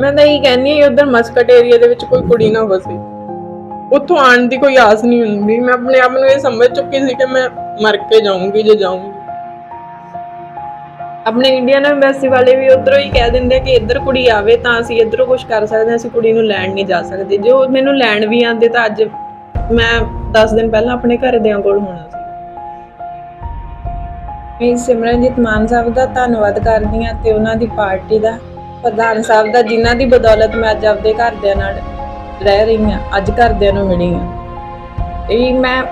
ਮੈਂ ਤਾਂ ਇਹ ਕਹਿੰਨੀ ਹਾਂ ਉਧਰ ਮਸਕਟ ਏਰੀਆ ਦੇ ਵਿੱਚ ਕੋਈ ਕੁੜੀ ਨਾ ਵਸੇ ਉੱਥੋਂ ਆਉਣ ਦੀ ਕੋਈ ਆਸ ਨਹੀਂ ਹੁੰਦੀ। ਮੈਂ ਆਪਣੇ ਆਪ ਨੂੰ ਇਹ ਸਮਝ ਚੁੱਕੀ ਸੀ ਕਿ ਮੈਂ ਮਰ ਕੇ ਜਾਊਂਗੀ ਜੇ ਜਾਊਂਗੀ। ਆਪਣੇ ਇੰਡੀਅਨ ਐਮਬੈਸੀ ਵਾਲੇ ਵੀ ਉਧਰੋਂ ਹੀ ਕਹਿ ਦਿੰਦੇ ਕਿ ਇੱਧਰ ਕੁੜੀ ਆਵੇ ਤਾਂ ਅਸੀਂ ਇੱਧਰੋਂ ਕੁਝ ਕਰ ਸਕਦੇ ਹਾਂ ਅਸੀਂ ਕੁੜੀ ਨੂੰ ਲੈਣ ਨਹੀਂ ਜਾ ਸਕਦੇ। ਜੇ ਉਹ ਮੈਨੂੰ ਲੈਣ ਵੀ ਆਂਦੇ ਤਾਂ ਅੱਜ ਮੈਂ 10 ਦਿਨ ਪਹਿਲਾਂ ਆਪਣੇ ਘਰਦਿਆਂ ਕੋਲ ਹੋਣਾ ਸੀ। ਮੈਂ ਸਿਮਰਨਜੀਤ ਮਾਨ ਸਾਹਿਬ ਦਾ ਧੰਨਵਾਦ ਕਰਦੀ ਹਾਂ ਤੇ ਉਹਨਾਂ ਦੀ ਪਾਰਟੀ ਦਾ ਪ੍ਰਧਾਨ ਸਾਹਿਬ ਦਾ, ਜਿਨ੍ਹਾਂ ਦੀ ਬਦੌਲਤ ਮੈਂ ਅੱਜ ਆਪਦੇ ਘਰਦਿਆਂ ਨਾਲ ਰਹਿ ਰਹੀ ਹਾਂ, ਅੱਜ ਘਰਦਿਆਂ ਨੂੰ ਮਿਲੀ ਹਾਂ। ਇਹ ਮੈਂ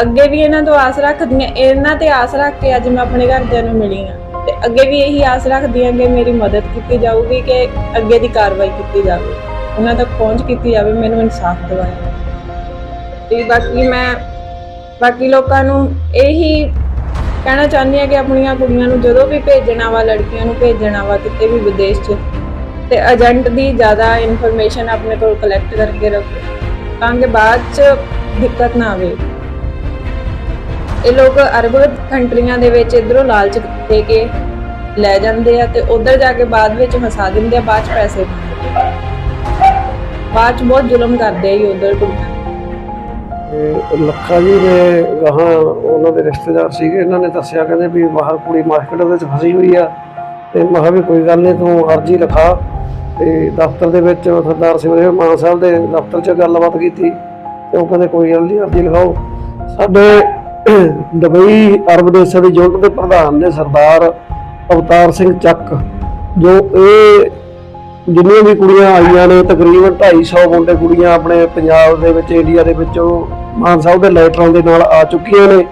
ਅੱਗੇ ਵੀ ਇਹਨਾਂ ਤੋਂ ਆਸ ਰੱਖਦੀ ਹਾਂ, ਇਹਨਾਂ ਤੇ ਆਸ ਰੱਖ ਕੇ ਅੱਜ ਮੈਂ ਆਪਣੇ ਘਰਦਿਆਂ ਨੂੰ ਮਿਲੀ ਹਾਂ। ਤੇ ਅੱਗੇ ਵੀ ਇਹੀ ਆਸ ਰੱਖਦੀ ਹਾਂ ਕਿ ਮੇਰੀ ਮਦਦ ਕੀਤੀ ਜਾਊਗੀ, ਕਿ ਅੱਗੇ ਦੀ ਕਾਰਵਾਈ ਕੀਤੀ ਜਾਵੇ। ਉਹਨਾਂ ਤੱਕ ਪਹੁੰਚ ਕੀਤੀ ਜਾਵੇ, ਮੈਨੂੰ ਇਨਸਾਫ ਦਿਵਾਇਆ ਤੇ ਬਾਕੀ ਮੈਂ, ਬਾਕੀ ਲੋਕਾਂ ਨੂੰ ਇਹੀ ਕਹਿਣਾ ਚਾਹੁੰਦੀ ਹਾਂ ਕਿ ਆਪਣੀਆਂ ਕੁੜੀਆਂ ਨੂੰ ਜਦੋਂ ਵੀ ਭੇਜਣਾ ਵਾ, ਲੜਕੀਆਂ ਨੂੰ ਭੇਜਣਾ ਵਾ, ਕਿਤੇ ਵੀ ਵਿਦੇਸ਼ 'ਚ, ਤੇ ਏਜੰਟ ਦੀ ਜ਼ਿਆਦਾ ਇਨਫੋਰਮੇਸ਼ਨ ਆਪਣੇ ਕੋਲ ਕਲੈਕਟ ਕਰਕੇ ਰੱਖੋ, ਤਾਂ ਕਿ ਬਾਅਦ 'ਚ ਦਿੱਕਤ ਨਾ ਆਵੇ। ਇਹ ਲੋਕ ਅਰਬ ਕੰਟਰੀਆਂ ਦੇ ਵਿੱਚ ਇਧਰੋਂ ਲਾਲਚ ਦੇ ਕੇ ਲੈ ਜਾਂਦੇ ਆ ਤੇ ਉਧਰ ਜਾ ਕੇ ਬਾਅਦ ਵਿੱਚ ਫਸਾ ਦਿੰਦੇ ਆ, ਬਾਅਦ 'ਚ ਪੈਸੇ ਬਾਅਦ 'ਚ ਬਹੁਤ ਜ਼ੁਲਮ ਕਰਦੇ ਆ ਜੀ ਉਧਰ ਕੁੜੀਆਂ। ਤੇ ਲੱਖਾ ਜੀ ਨੇ ਗਾਹਾਂ ਉਹਨਾਂ ਦੇ ਰਿਸ਼ਤੇਦਾਰ ਸੀਗੇ, ਇਹਨਾਂ ਨੇ ਦੱਸਿਆ ਕਹਿੰਦੇ ਵੀ ਬਾਹਰ ਕੁੜੀ ਮਾਰਕੀਟ ਦੇ ਵਿੱਚ ਫਸੀ ਹੋਈ ਆ। ਤੇ ਮੈਂ ਕਿਹਾ ਵੀ ਕੋਈ ਗੱਲ ਨਹੀਂ, ਤੂੰ ਅਰਜੀ ਲਿਖਾ ਤੇ ਦਫ਼ਤਰ ਦੇ ਵਿੱਚ ਸਰਦਾਰ ਸਿਮਰਨ ਮਾਨ ਸਾਹਿਬ ਦੇ ਦਫ਼ਤਰ 'ਚ ਗੱਲਬਾਤ ਕੀਤੀ ਤੇ ਉਹ ਕਹਿੰਦੇ ਕੋਈ ਗੱਲ ਨਹੀਂ, ਅਰਜੀ ਲਿਖਾਓ। ਸਾਡੇ ਦੁਬਈ ਅਰਬ ਦੇਸ਼ਾਂ ਦੇ ਯੂਨਿਟ ਦੇ ਪ੍ਰਧਾਨ ਨੇ ਸਰਦਾਰ ਅਵਤਾਰ ਸਿੰਘ ਚੱਕ, ਜੋ ਇਹ ਜਿੰਨੀਆਂ ਵੀ ਕੁੜੀਆਂ ਆਈਆਂ ਨੇ ਤਕਰੀਬਨ 250 ਮੁੰਡੇ ਕੁੜੀਆਂ ਆਪਣੇ ਪੰਜਾਬ ਦੇ ਵਿੱਚ, ਇੰਡੀਆ ਦੇ ਵਿੱਚੋਂ ਮਾਨ ਸਾਹਿਬ ਦੇ ਲੈਟਰਾਂ ਦੇ ਨਾਲ ਆ ਚੁੱਕੀਆਂ ਨੇ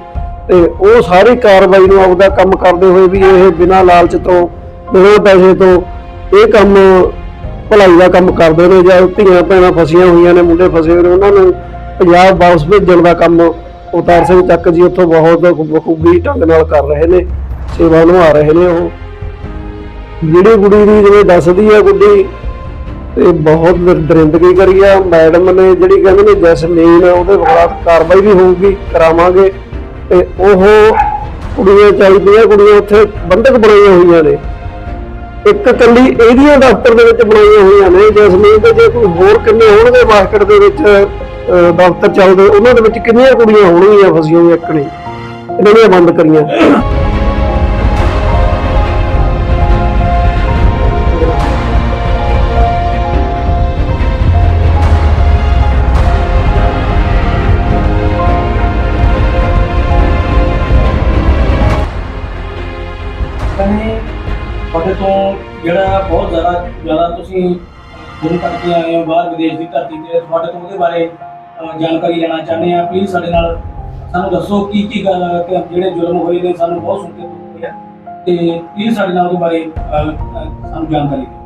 ਤੇ ਉਹ ਸਾਰੀ ਕਾਰਵਾਈ ਨੂੰ ਆਪਦਾ ਕੰਮ ਕਰਦੇ ਹੋਏ ਵੀ ਇਹ ਬਿਨਾਂ ਲਾਲਚ ਤੋਂ, ਬਿਨਾਂ ਪੈਸੇ ਤੋਂ ਇਹ ਕੰਮ ਭਲਾਈ ਦਾ ਕੰਮ ਕਰਦੇ ਨੇ ਜਾਂ ਧੀਆਂ ਭੈਣਾਂ ਫਸੀਆਂ ਹੋਈਆਂ ਨੇ, ਮੁੰਡੇ ਫਸੇ ਹੋਏ ਨੇ, ਉਹਨਾਂ ਨੂੰ ਪੰਜਾਬ ਵਾਪਸ ਭੇਜਣ ਦਾ ਕੰਮ ਉਤਾਰ ਸਿੰਘ ਚੱਕ ਜੀ ਉੱਥੋਂ ਬਹੁਤ ਬਖੂਬੀ ਢੰਗ ਨਾਲ ਕਰ ਰਹੇ ਨੇ, ਸੇਵਾ ਨਿਭਾ ਰਹੇ ਨੇ ਉਹ। ਜਿਹੜੀ ਕੁੜੀ ਦੀ ਜਿਵੇਂ ਦੱਸਦੀ ਹੈ ਗੁੱਡੀ ਤੇ ਬਹੁਤ ਦਰਿੰਦਗੀ ਕਰੀ ਆ। ਮੈਡਮ ਨੇ ਜਿਹੜੀ ਕਹਿੰਦੇ ਨੇ ਜੈਸਮੀਨ, ਉਹਦੇ ਖਿਲਾਫ ਕਾਰਵਾਈ ਵੀ ਹੋਊਗੀ, ਕਰਾਵਾਂਗੇ। ਤੇ ਉਹ ਕੁੜੀਆਂ ਚਾਹੀਦੀਆਂ, ਕੁੜੀਆਂ ਉੱਥੇ ਬੰਦਕ ਬਣਾਈਆਂ ਹੋਈਆਂ ਨੇ। ਇੱਕ ਕੱਲੀ ਇਹਦੀਆਂ ਦਫ਼ਤਰ ਦੇ ਵਿੱਚ ਬਣਾਈਆਂ ਹੋਈਆਂ ਨੇ। ਜੈਸਮੀਨ ਦੇ ਜੇ ਕੋਈ ਹੋਰ ਕਿੰਨੇ ਹੋਣਗੇ ਮਾਰਕੀਟ ਦੇ ਵਿੱਚ ਦਫ਼ਤਰ ਚੱਲਦੇ, ਉਹਨਾਂ ਦੇ ਵਿੱਚ ਕਿੰਨੀਆਂ ਕੁੜੀਆਂ ਹੋਣਗੀਆਂ ਫਸੀਆਂ ਹੋਈਆਂ, ਇੱਕ ਨਹੀਂ ਇਹਨਾਂ ਨੇ ਬੰਦ ਕਰੀਆਂ। ਤੁਹਾਡੇ ਤੋਂ ਜਿਹੜਾ ਬਹੁਤ ਜ਼ਿਆਦਾ ਜ਼ਿਆਦਾ ਤੁਸੀਂ ਜੁਰਮ ਕਰਕੇ ਆਏ ਹੋ ਬਾਹਰ ਵਿਦੇਸ਼ ਦੀ ਧਰਤੀ ਤੇ, ਤੁਹਾਡੇ ਤੋਂ ਉਹਦੇ ਬਾਰੇ ਜਾਣਕਾਰੀ ਲੈਣਾ ਚਾਹੁੰਦੇ ਆ ਪਲੀਜ਼ ਸਾਡੇ ਨਾਲ ਸਾਨੂੰ ਦੱਸੋ ਕੀ ਕੀ ਗੱਲ ਕਿ ਜਿਹੜੇ ਜੁਰਮ ਹੋਏ ਨੇ, ਸਾਨੂੰ ਬਹੁਤ ਸੁਣ ਕੇ ਦੁੱਖ ਹੋਇਆ ਤੇ ਪਲੀਜ਼ ਸਾਡੇ ਨਾਲ ਉਹਦੇ ਬਾਰੇ ਸਾਨੂੰ ਜਾਣਕਾਰੀ ਦਿਓ।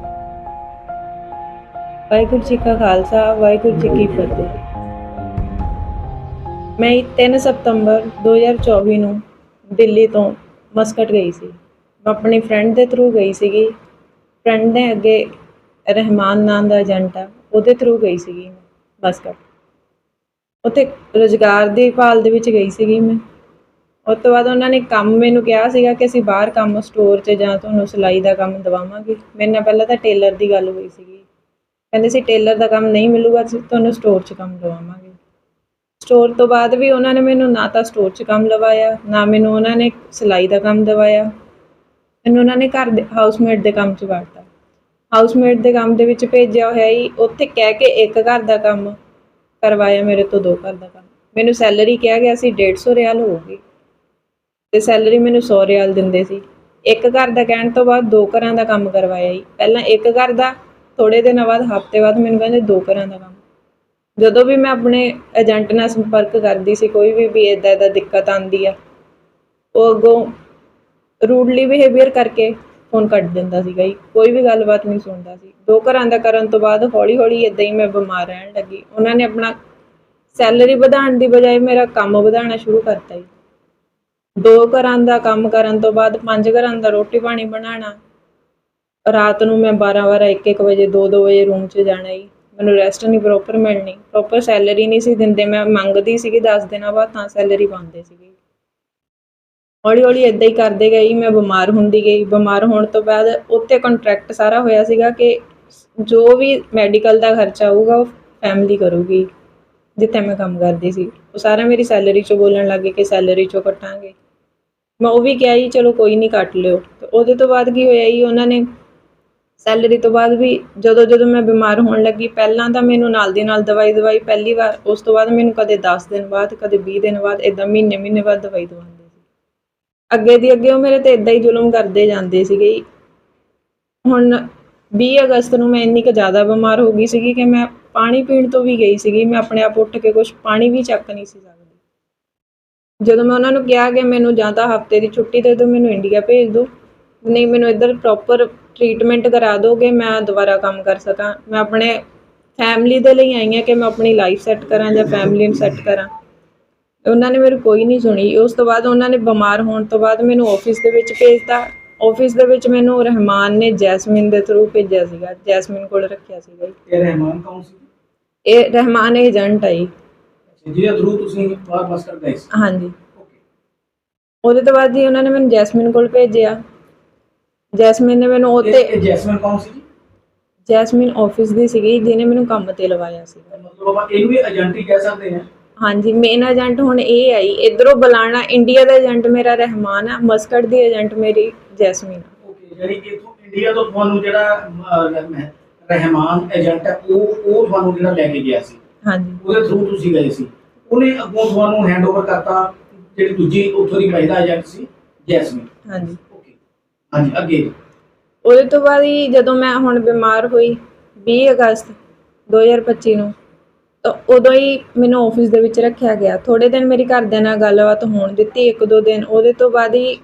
ਵਾਹਿਗੁਰੂ ਜੀ ਕਾ ਖਾਲਸਾ, ਵਾਹਿਗੁਰੂ ਜੀ ਕੀ ਫਤਿਹ। ਮੈਂ 3 ਸਤੰਬਰ 2024 ਨੂੰ ਦਿੱਲੀ ਤੋਂ ਮਸਕਟ ਗਈ ਸੀ। ਆਪਣੀ ਫਰੈਂਡ ਦੇ ਥਰੂ ਗਈ ਸੀਗੀ। ਫਰੈਂਡ ਨੇ ਅੱਗੇ ਰਹਿਮਾਨ ਨਾਂ ਦਾ ਏਜੰਟ ਆ, ਉਹਦੇ ਥਰੂ ਗਈ ਸੀਗੀ ਬਸ ਕਰ ਉੱਥੇ ਰੁਜ਼ਗਾਰ ਦੀ ਭਾਲ ਦੇ ਵਿੱਚ ਗਈ ਸੀਗੀ ਮੈਂ। ਉਸ ਤੋਂ ਬਾਅਦ ਉਹਨਾਂ ਨੇ ਕੰਮ ਮੈਨੂੰ ਕਿਹਾ ਸੀਗਾ ਕਿ ਅਸੀਂ ਬਾਹਰ ਕੰਮ ਸਟੋਰ 'ਚ ਜਾਂ ਤੁਹਾਨੂੰ ਸਿਲਾਈ ਦਾ ਕੰਮ ਦਵਾਵਾਂਗੇ। ਮੇਰੇ ਨਾਲ ਪਹਿਲਾਂ ਤਾਂ ਟੇਲਰ ਦੀ ਗੱਲ ਹੋਈ ਸੀਗੀ। ਕਹਿੰਦੇ ਸੀ ਟੇਲਰ ਦਾ ਕੰਮ ਨਹੀਂ ਮਿਲੂਗਾ ਤੁਹਾਨੂੰ ਸਟੋਰ 'ਚ ਕੰਮ ਲਵਾਵਾਂਗੇ ਸਟੋਰ ਤੋਂ ਬਾਅਦ ਵੀ ਉਹਨਾਂ ਨੇ ਮੈਨੂੰ ਨਾ ਤਾਂ ਸਟੋਰ 'ਚ ਕੰਮ ਲਵਾਇਆ, ਨਾ ਮੈਨੂੰ ਉਹਨਾਂ ਨੇ ਸਿਲਾਈ ਦਾ ਕੰਮ ਦਵਾਇਆ। ਮੈਨੂੰ ਉਹਨਾਂ ਨੇ ਘਰ ਦੇ ਹਾਊਸਮੇਟ ਦੇ ਕੰਮ 'ਚ ਵੜਤਾ। ਹਾਊਸਮੇਟ ਦੇ ਕੰਮ ਦੇ ਵਿੱਚ ਭੇਜਿਆ ਹੋਇਆ ਹੀ ਉੱਥੇ ਕਹਿ ਕੇ ਇੱਕ ਘਰ ਦਾ ਕੰਮ ਕਰਵਾਇਆ, ਮੇਰੇ ਤੋਂ ਦੋ ਘਰ ਦਾ ਕੰਮ। ਮੈਨੂੰ ਸੈਲਰੀ ਕਿਹਾ ਗਿਆ ਸੀ 150 ਰਿਆਲ ਹੋਊਗੀ ਤੇ ਸੈਲਰੀ ਮੈਨੂੰ 100 ਰਿਆਲ ਦਿੰਦੇ ਸੀ। ਇੱਕ ਘਰ ਦਾ ਕਹਿਣ ਤੋਂ ਬਾਅਦ ਦੋ ਘਰਾਂ ਦਾ ਕੰਮ ਕਰਵਾਇਆ ਜੀ ਪਹਿਲਾਂ ਇੱਕ ਘਰ ਦਾ ਥੋੜੇ ਦਿਨਾਂ ਬਾਅਦ, ਹਫ਼ਤੇ ਬਾਅਦ ਮੈਨੂੰ ਕਹਿੰਦੇ ਦੋ ਘਰਾਂ ਦਾ ਕੰਮ। ਜਦੋਂ ਵੀ ਮੈਂ ਆਪਣੇ ਏਜੰਟ ਨਾਲ ਸੰਪਰਕ ਕਰਦੀ ਸੀ, ਕੋਈ ਵੀ ਵੀ ਇਦਾਂ ਇਦਾਂ ਦਿੱਕਤ ਆਂਦੀ ਆ, ਉਹ ਅੱਗੋਂ ਰੂਡਲੀ ਬਿਹੇਵੀਅਰ ਕਰਕੇ ਫੋਨ ਕੱਟ ਦਿੰਦਾ ਸੀਗਾ ਜੀ। ਕੋਈ ਵੀ ਗੱਲਬਾਤ ਨਹੀਂ ਸੁਣਦਾ ਸੀ। ਦੋ ਘਰਾਂ ਦਾ ਕਰਨ ਤੋਂ ਬਾਅਦ ਹੌਲੀ ਹੌਲੀ ਇਦਾਂ ਹੀ ਮੈਂ ਬਿਮਾਰ ਰਹਿਣ ਲੱਗੀ। ਉਹਨਾਂ ਨੇ ਆਪਣਾ ਸੈਲਰੀ ਵਧਾਉਣ ਦੀ ਬਜਾਏ ਮੇਰਾ ਕੰਮ ਵਧਾਉਣਾ ਸ਼ੁਰੂ ਕਰਤਾ ਜੀ। ਦੋ ਘਰਾਂ ਦਾ ਕੰਮ ਕਰਨ ਤੋਂ ਬਾਅਦ ਪੰਜ ਘਰਾਂ ਦਾ ਰੋਟੀ ਪਾਣੀ ਬਣਾਉਣਾ। ਰਾਤ ਨੂੰ ਮੈਂ 12 12 1 1 ਵਜੇ 2 2 ਵਜੇ ਰੂਮ 'ਚ ਜਾਣਾ ਜੀ। ਮੈਨੂੰ ਰੈਸਟ ਨਹੀਂ ਪ੍ਰੋਪਰ ਮਿਲਣੀ। ਪ੍ਰੋਪਰ ਸੈਲਰੀ ਨਹੀਂ ਸੀ ਦਿੰਦੇ। ਮੈਂ ਮੰਗਦੀ ਸੀਗੀ 10 ਦਿਨਾਂ ਬਾਅਦ ਤਾਂ ਸੈਲਰੀ ਪਾਉਂਦੇ ਸੀਗੇ। ਹੌਲੀ ਹੌਲੀ ਇਦਾਂ ਹੀ ਕਰਦੇ ਗਈ ਮੈਂ ਬਿਮਾਰ ਹੁੰਦੀ ਗਈ। ਬਿਮਾਰ ਹੋਣ ਤੋਂ ਬਾਅਦ ਉੱਥੇ ਕੰਟਰੈਕਟ ਸਾਰਾ ਹੋਇਆ ਸੀਗਾ ਕਿ ਜੋ ਵੀ ਮੈਡੀਕਲ ਦਾ ਖਰਚਾ ਆਊਗਾ, ਉਹ ਫੈਮਿਲੀ ਕਰੂਗੀ, ਜਿੱਥੇ ਮੈਂ ਕੰਮ ਕਰਦੀ ਸੀ। ਉਹ ਸਾਰਾ ਮੇਰੀ ਸੈਲਰੀ ਚੋਂ ਬੋਲਣ ਲੱਗੇ ਕਿ ਸੈਲਰੀ ਚੋਂ ਕੱਟਾਂਗੇ। ਮੈਂ ਉਹ ਵੀ ਕਿਹਾ ਜੀ, ਚਲੋ ਕੋਈ ਨਹੀਂ, ਕੱਟ ਲਿਓ। ਤੇ ਉਹਦੇ ਤੋਂ ਬਾਅਦ ਕੀ ਹੋਇਆ ਜੀ, ਉਹਨਾਂ ਨੇ ਸੈਲਰੀ ਤੋਂ ਬਾਅਦ ਵੀ ਜਦੋਂ ਜਦੋਂ ਮੈਂ ਬਿਮਾਰ ਹੋਣ ਲੱਗੀ, ਪਹਿਲਾਂ ਤਾਂ ਮੈਨੂੰ ਨਾਲ ਦੀ ਨਾਲ ਦਵਾਈ ਦਵਾਈ ਪਹਿਲੀ ਵਾਰ, ਉਸ ਤੋਂ ਬਾਅਦ ਮੈਨੂੰ ਕਦੇ 10 ਦਿਨ ਬਾਅਦ, ਕਦੇ 20 ਦਿਨ ਬਾਅਦ ਇਦਾਂ ਮਹੀਨੇ ਮਹੀਨੇ ਬਾਅਦ ਦਵਾਈ ਦਵਾਉਂਦੇ ਅੱਗੇ ਦੀ ਅੱਗੇ ਉਹ ਮੇਰੇ ਤੇ ਇਦਾਂ ਹੀ ਜ਼ੁਲਮ ਕਰਦੇ ਜਾਂਦੇ ਸੀਗੇ ਜੀ। ਹੁਣ 20 ਅਗਸਤ ਨੂੰ ਮੈਂ ਇੰਨੀ ਕੁ ਜ਼ਿਆਦਾ ਬਿਮਾਰ ਹੋ ਗਈ ਸੀਗੀ ਕਿ ਮੈਂ ਪਾਣੀ ਪੀਣ ਤੋਂ ਵੀ ਗਈ ਸੀਗੀ। ਮੈਂ ਆਪਣੇ ਆਪ ਉੱਠ ਕੇ ਕੁਝ ਪਾਣੀ ਵੀ ਚੱਕ ਨਹੀਂ ਸੀ ਸਕਦੀ। ਜਦੋਂ ਮੈਂ ਉਹਨਾਂ ਨੂੰ ਕਿਹਾ ਕਿ ਮੈਨੂੰ ਜਾਂ ਤਾਂ ਹਫ਼ਤੇ ਦੀ ਛੁੱਟੀ ਦੇ ਦਿਓ, ਮੈਨੂੰ ਇੰਡੀਆ ਭੇਜ ਦਿਓ, ਨਹੀਂ, ਮੈਨੂੰ ਇੱਧਰ ਪ੍ਰੋਪਰ ਟ੍ਰੀਟਮੈਂਟ ਕਰਾ ਦੋਗੇ ਮੈਂ ਦੁਬਾਰਾ ਕੰਮ ਕਰ ਸਕਾਂ। ਮੈਂ ਆਪਣੇ ਫੈਮਿਲੀ ਦੇ ਲਈ ਆਈ ਹਾਂ ਕਿ ਮੈਂ ਆਪਣੀ ਲਾਈਫ ਸੈੱਟ ਕਰਾਂ ਜਾਂ ਫੈਮਿਲੀ ਨੂੰ ਸੈੱਟ ਕਰਾਂ। ਉਹਨਾਂ ਨੇ ਮੇਰੀ ਕੋਈ ਨਹੀਂ ਸੁਣੀ। ਉਸ ਤੋਂ ਬਾਅਦ ਉਹਨਾਂ ਨੇ ਬਿਮਾਰ ਹੋਣ ਤੋਂ ਬਾਅਦ ਮੈਨੂੰ ਆਫਿਸ ਦੇ ਵਿੱਚ ਭੇਜਤਾ। ਆਫਿਸ ਦੇ ਵਿੱਚ ਮੈਨੂੰ ਰਹਿਮਾਨ ਨੇ ਜੈਸਮਿਨ ਦੇ ਥਰੂ ਭੇਜਿਆ ਸੀਗਾ। ਜੈਸਮਿਨ ਕੋਲ ਰੱਖਿਆ ਸੀਗਾ ਜੀ। ਇਹ ਰਹਿਮਾਨ ਕੌਣ ਸੀ? ਇਹ ਰਹਿਮਾਨ ਏਜੰਟ ਆਈ ਅੱਛਾ, ਜਿਹਦੇ ਥਰੂ ਤੁਸੀਂ ਬਾਹਰ ਮਸਕਟ ਗਏ ਸੀ? ਹਾਂਜੀ। ਓਕੇ ਉਹਦੇ ਤੋਂ ਬਾਅਦ ਜੀ ਉਹਨਾਂ ਨੇ ਮੈਨੂੰ ਜੈਸਮਿਨ ਕੋਲ ਭੇਜਿਆ। ਜੈਸਮਿਨ ਨੇ ਮੈਨੂੰ ਇਹ ਜੈਸਮਨ ਕੌਣ ਸੀ ਜੀ? ਜੈਸਮਿਨ ਆਫਿਸ ਦੀ ਸੀਗੀ ਜਿਹਨੇ ਮੈਨੂੰ ਕੰਮ ਤੇ ਲਵਾਇਆ ਸੀਗਾ। ਮਤਲਬ ਆਪਾਂ ਇਹਨੂੰ ਵੀ ਏਜੰਟ ਹੀ ਕਹਿ ਸਕਦੇ ਹਾਂ। ਹਾਂਜੀ ਮੇਨ ਏਜੰਟ ਹੁਣ ਇਹ ਆਈ ਇਧਰੋਂ ਬੁਲਾਣਾ ਇੰਡੀਆ ਦਾ ਏਜੰਟ ਮੇਰਾ ਰਹਿਮਾਨ ਆ ਮਸਕਟ ਦੀ ਏਜੰਟ ਮੇਰੀ ਜੈਸਮੀਨ ਆ। ਓਕੇ ਯਾਨੀ ਕਿ ਇਥੋਂ ਇੰਡੀਆ ਤੋਂ ਤੁਹਾਨੂੰ ਜਿਹੜਾ ਅਹ, ਰਹਿਮ- ਰਹਿਮਾਨ ਏਜੰਟ ਹੈ ਉਹ ਉਹ ਤੁਹਾਨੂੰ ਜਿਹੜਾ ਲੈ ਕੇ ਗਿਆ ਸੀ। ਹਾਂਜੀ। ਉਹਦੇ ਥਰੂ ਤੁਸੀਂ ਗਏ ਸੀ। ਉਹਨੇ ਅੱਗੋਂ ਤੁਹਾਨੂੰ ਹੈਂਡਓਵਰ ਕਰਤਾ ਜਿਹੜੀ ਦੂਜੀ ਉੱਥੋਂ ਦੀ ਮਹਿਲਾ ਏਜੰਟ ਸੀ ਜੈਸਮੀਨ। ਹਾਂਜੀ। ਓਕੇ ਹਾਂਜੀ ਅੱਗੇ। ਉਹਦੇ ਤੋਂ ਬਾਅਦ ਹੀ ਜਦੋਂ ਮੈਂ ਹੁਣ ਬਿਮਾਰ ਹੋਈ 20 ਅਗਸਤ 2025 ਨੂੰ ਤਾਂ ਉਦੋਂ ਹੀ ਮੈਨੂੰ ਆਫਿਸ ਦੇ ਵਿੱਚ ਰੱਖਿਆ ਗਿਆ। ਥੋੜੇ ਦਿਨ ਮੇਰੀ ਘਰਦਿਆਂ ਨਾਲ ਗੱਲਬਾਤ ਹੋਣ ਦਿੱਤੀ, ਇੱਕ ਦੋ ਦਿਨ। ਉਹਦੇ ਤੋਂ ਬਾਅਦ ਹੀ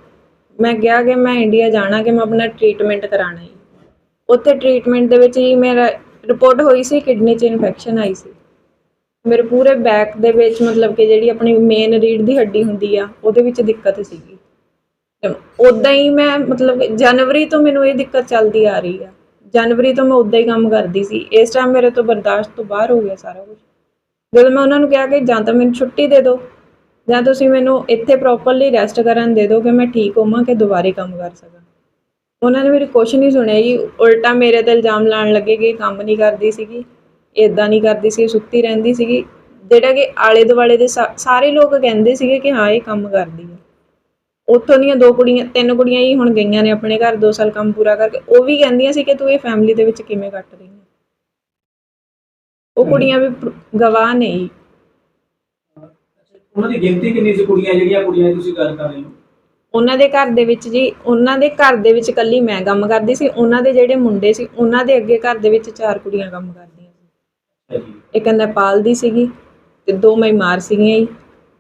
ਮੈਂ ਕਿਹਾ ਕਿ ਮੈਂ ਇੰਡੀਆ ਜਾਣਾ, ਕਿ ਮੈਂ ਆਪਣਾ ਟ੍ਰੀਟਮੈਂਟ ਕਰਾਣਾ ਹੈ ਉੱਥੇ ਟ੍ਰੀਟਮੈਂਟ ਦੇ ਵਿੱਚ ਹੀ ਮੇਰਾ ਰਿਪੋਰਟ ਹੋਈ ਸੀ ਕਿਡਨੀ 'ਚ ਇਨਫੈਕਸ਼ਨ ਆਈ ਸੀ। ਮੇਰੇ ਪੂਰੇ ਬੈਕ ਦੇ ਵਿੱਚ ਮਤਲਬ ਕਿ ਜਿਹੜੀ ਆਪਣੀ ਮੇਨ ਰੀੜ ਦੀ ਹੱਡੀ ਹੁੰਦੀ ਆ, ਉਹਦੇ ਵਿੱਚ ਦਿੱਕਤ ਸੀਗੀ। ਉਦਾਂ ਹੀ ਮੈਂ ਮਤਲਬ ਜਨਵਰੀ ਤੋਂ ਮੈਨੂੰ ਇਹ ਦਿੱਕਤ ਚੱਲਦੀ ਆ ਰਹੀ ਆ। ਜਨਵਰੀ ਤੋਂ ਮੈਂ ਉਦਾਂ ਹੀ ਕੰਮ ਕਰਦੀ ਸੀ। ਇਸ ਟਾਈਮ ਮੇਰੇ ਤੋਂ ਬਰਦਾਸ਼ਤ ਤੋਂ ਬਾਹਰ ਹੋ ਗਿਆ ਸਾਰਾ ਕੁਝ ਜਦੋਂ ਮੈਂ ਉਹਨਾਂ ਨੂੰ ਕਿਹਾ ਕਿ ਜਾਂ ਤਾਂ ਮੈਨੂੰ ਛੁੱਟੀ ਦੇ ਦਿਓ, ਜਾਂ ਤੁਸੀਂ ਮੈਨੂੰ ਇੱਥੇ ਪ੍ਰੋਪਰਲੀ ਰੈਸਟ ਕਰਨ ਦੇ ਦਿਓ ਕਿ ਮੈਂ ਠੀਕ ਹੋਵਾਂ ਕਿ ਦੁਬਾਰੇ ਕੰਮ ਕਰ ਸਕਾਂ। ਉਹਨਾਂ ਨੇ ਮੇਰੀ ਕੁਛ ਨਹੀਂ ਸੁਣਿਆ ਜੀ, ਉਲਟਾ ਮੇਰੇ ਤੇ ਇਲਜ਼ਾਮ ਲਾਉਣ ਲੱਗੇ ਕਿ ਕੰਮ ਨਹੀਂ ਕਰਦੀ ਸੀਗੀ ਇਦਾਂ ਨਹੀਂ ਕਰਦੀ ਸੀ, ਸੁੱਤੀ ਰਹਿੰਦੀ ਸੀਗੀ। ਜਿਹੜਾ ਕਿ ਆਲੇ ਦੁਆਲੇ ਦੇ ਸਾ- ਸਾਰੇ ਲੋਕ ਕਹਿੰਦੇ ਸੀਗੇ ਕਿ ਹਾਂ, ਇਹ ਕੰਮ ਕਰਦੀ ਹੈ ਉੱਥੋਂ ਦੀਆਂ ਦੋ ਕੁੜੀਆਂ, ਤਿੰਨ ਕੁੜੀਆਂ ਹੀ ਹੁਣ ਗਈਆਂ ਨੇ ਆਪਣੇ ਘਰ 2 ਸਾਲ ਕੰਮ ਪੂਰਾ ਕਰਕੇ। ਉਹ ਵੀ ਕਹਿੰਦੀਆਂ ਸੀ ਕਿ ਤੂੰ ਇਹ ਫੈਮਿਲੀ ਦੇ ਵਿੱਚ ਕਿਵੇਂ ਕੱਟ ਰਹੀ ਹੈ ਉਹ ਕੁੜੀਆਂ ਵੀ ਗਵਾਹ ਨੇ ਜੀ। ਉਹਨਾਂ ਦੀ ਗਿਣਤੀ ਕਿੰਨੀ ਸੀ ਕੁੜੀਆਂ ਜਿਹੜੀਆਂ ਕੁੜੀਆਂ ਦੀ ਤੁਸੀਂ ਗੱਲ ਕਰ ਰਹੇ ਹੋ? ਉਹਨਾਂ ਦੇ ਘਰ ਦੇ ਵਿੱਚ ਜੀ ਉਹਨਾਂ ਦੇ ਘਰ ਦੇ ਵਿੱਚ ਕੱਲੀ ਮੈਂ ਕੰਮ ਕਰਦੀ ਸੀ। ਉਹਨਾਂ ਦੇ ਜਿਹੜੇ ਮੁੰਡੇ ਸੀ ਉਹਨਾਂ ਦੇ ਅੱਗੇ ਘਰ ਦੇ ਵਿੱਚ ਚਾਰ ਕੁੜੀਆਂ ਕੰਮ ਕਰਦੀਆਂ ਸੀ। ਅੱਛਾ ਜੀ। ਇੱਕ ਨੇਪਾਲ ਦੀ ਸੀਗੀ ਤੇ ਦੋ ਮਈਮਾਰ ਸੀਗੀਆਂ ਜੀ।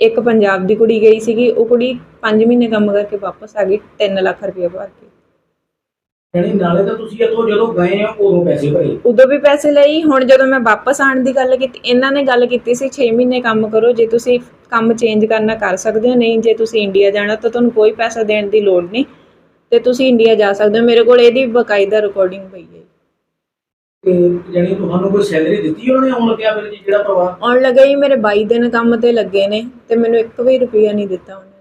ਇੱਕ ਪੰਜਾਬ ਦੀ ਕੁੜੀ ਗਈ ਸੀਗੀ। ਉਹ ਕੁੜੀ 5 ਮਹੀਨੇ ਕੰਮ ਕਰਕੇ ਵਾਪਸ ਆ ਗਈ 3 ਲੱਖ ਰੁਪਏ ਭਰ ਕੇ। ਯਾਨੀ ਨਾਲੇ ਤਾਂ ਤੁਸੀਂ ਇੱਥੋਂ ਜਦੋਂ ਗਏ ਹੋ ਉਦੋਂ ਪੈਸੇ ਭਰੇ। ਉਦੋਂ ਵੀ ਪੈਸੇ ਲਈ ਹੁਣ ਜਦੋਂ ਮੈਂ ਵਾਪਸ ਆਉਣ ਦੀ ਗੱਲ ਕੀਤੀ ਇਹਨਾਂ ਨੇ ਗੱਲ ਕੀਤੀ ਸੀ 6 ਮਹੀਨੇ ਕੰਮ ਕਰੋ ਜੇ ਤੁਸੀਂ ਕੰਮ ਚੇਂਜ ਕਰਨਾ ਕਰ ਸਕਦੇ ਹੋ ਨਹੀਂ ਜੇ ਤੁਸੀਂ ਇੰਡੀਆ ਜਾਣਾ ਤਾਂ ਤੁਹਾਨੂੰ ਕੋਈ ਪੈਸਾ ਦੇਣ ਦੀ ਲੋੜ ਨਹੀਂ ਤੇ ਤੁਸੀਂ ਇੰਡੀਆ ਜਾ ਸਕਦੇ ਹੋ। ਮੇਰੇ ਕੋਲ ਇਹਦੀ ਬਕਾਇਦਾ ਰਿਕਾਰਡਿੰਗ ਪਈ ਹੈ। ਤੇ ਯਾਨੀ ਤੁਹਾਨੂੰ ਕੋਈ ਸੈਲਰੀ ਦਿੱਤੀ ਉਹਨਾਂ ਨੇ ਆਉਣ ਲੱਗਿਆ ਫਿਰ ਜੀ ਜਿਹੜਾ ਪਰਿਵਾਰ? ਆਉਣ ਲੱਗਾ ਹੀ ਮੇਰੇ 22 ਦਿਨ ਕੰਮ ਤੇ ਲੱਗੇ ਨੇ ਤੇ ਮੈਨੂੰ ਇੱਕ ਵੀ ਰੁਪਿਆ ਨਹੀਂ ਦਿੱਤਾ ਉਹਨਾਂ।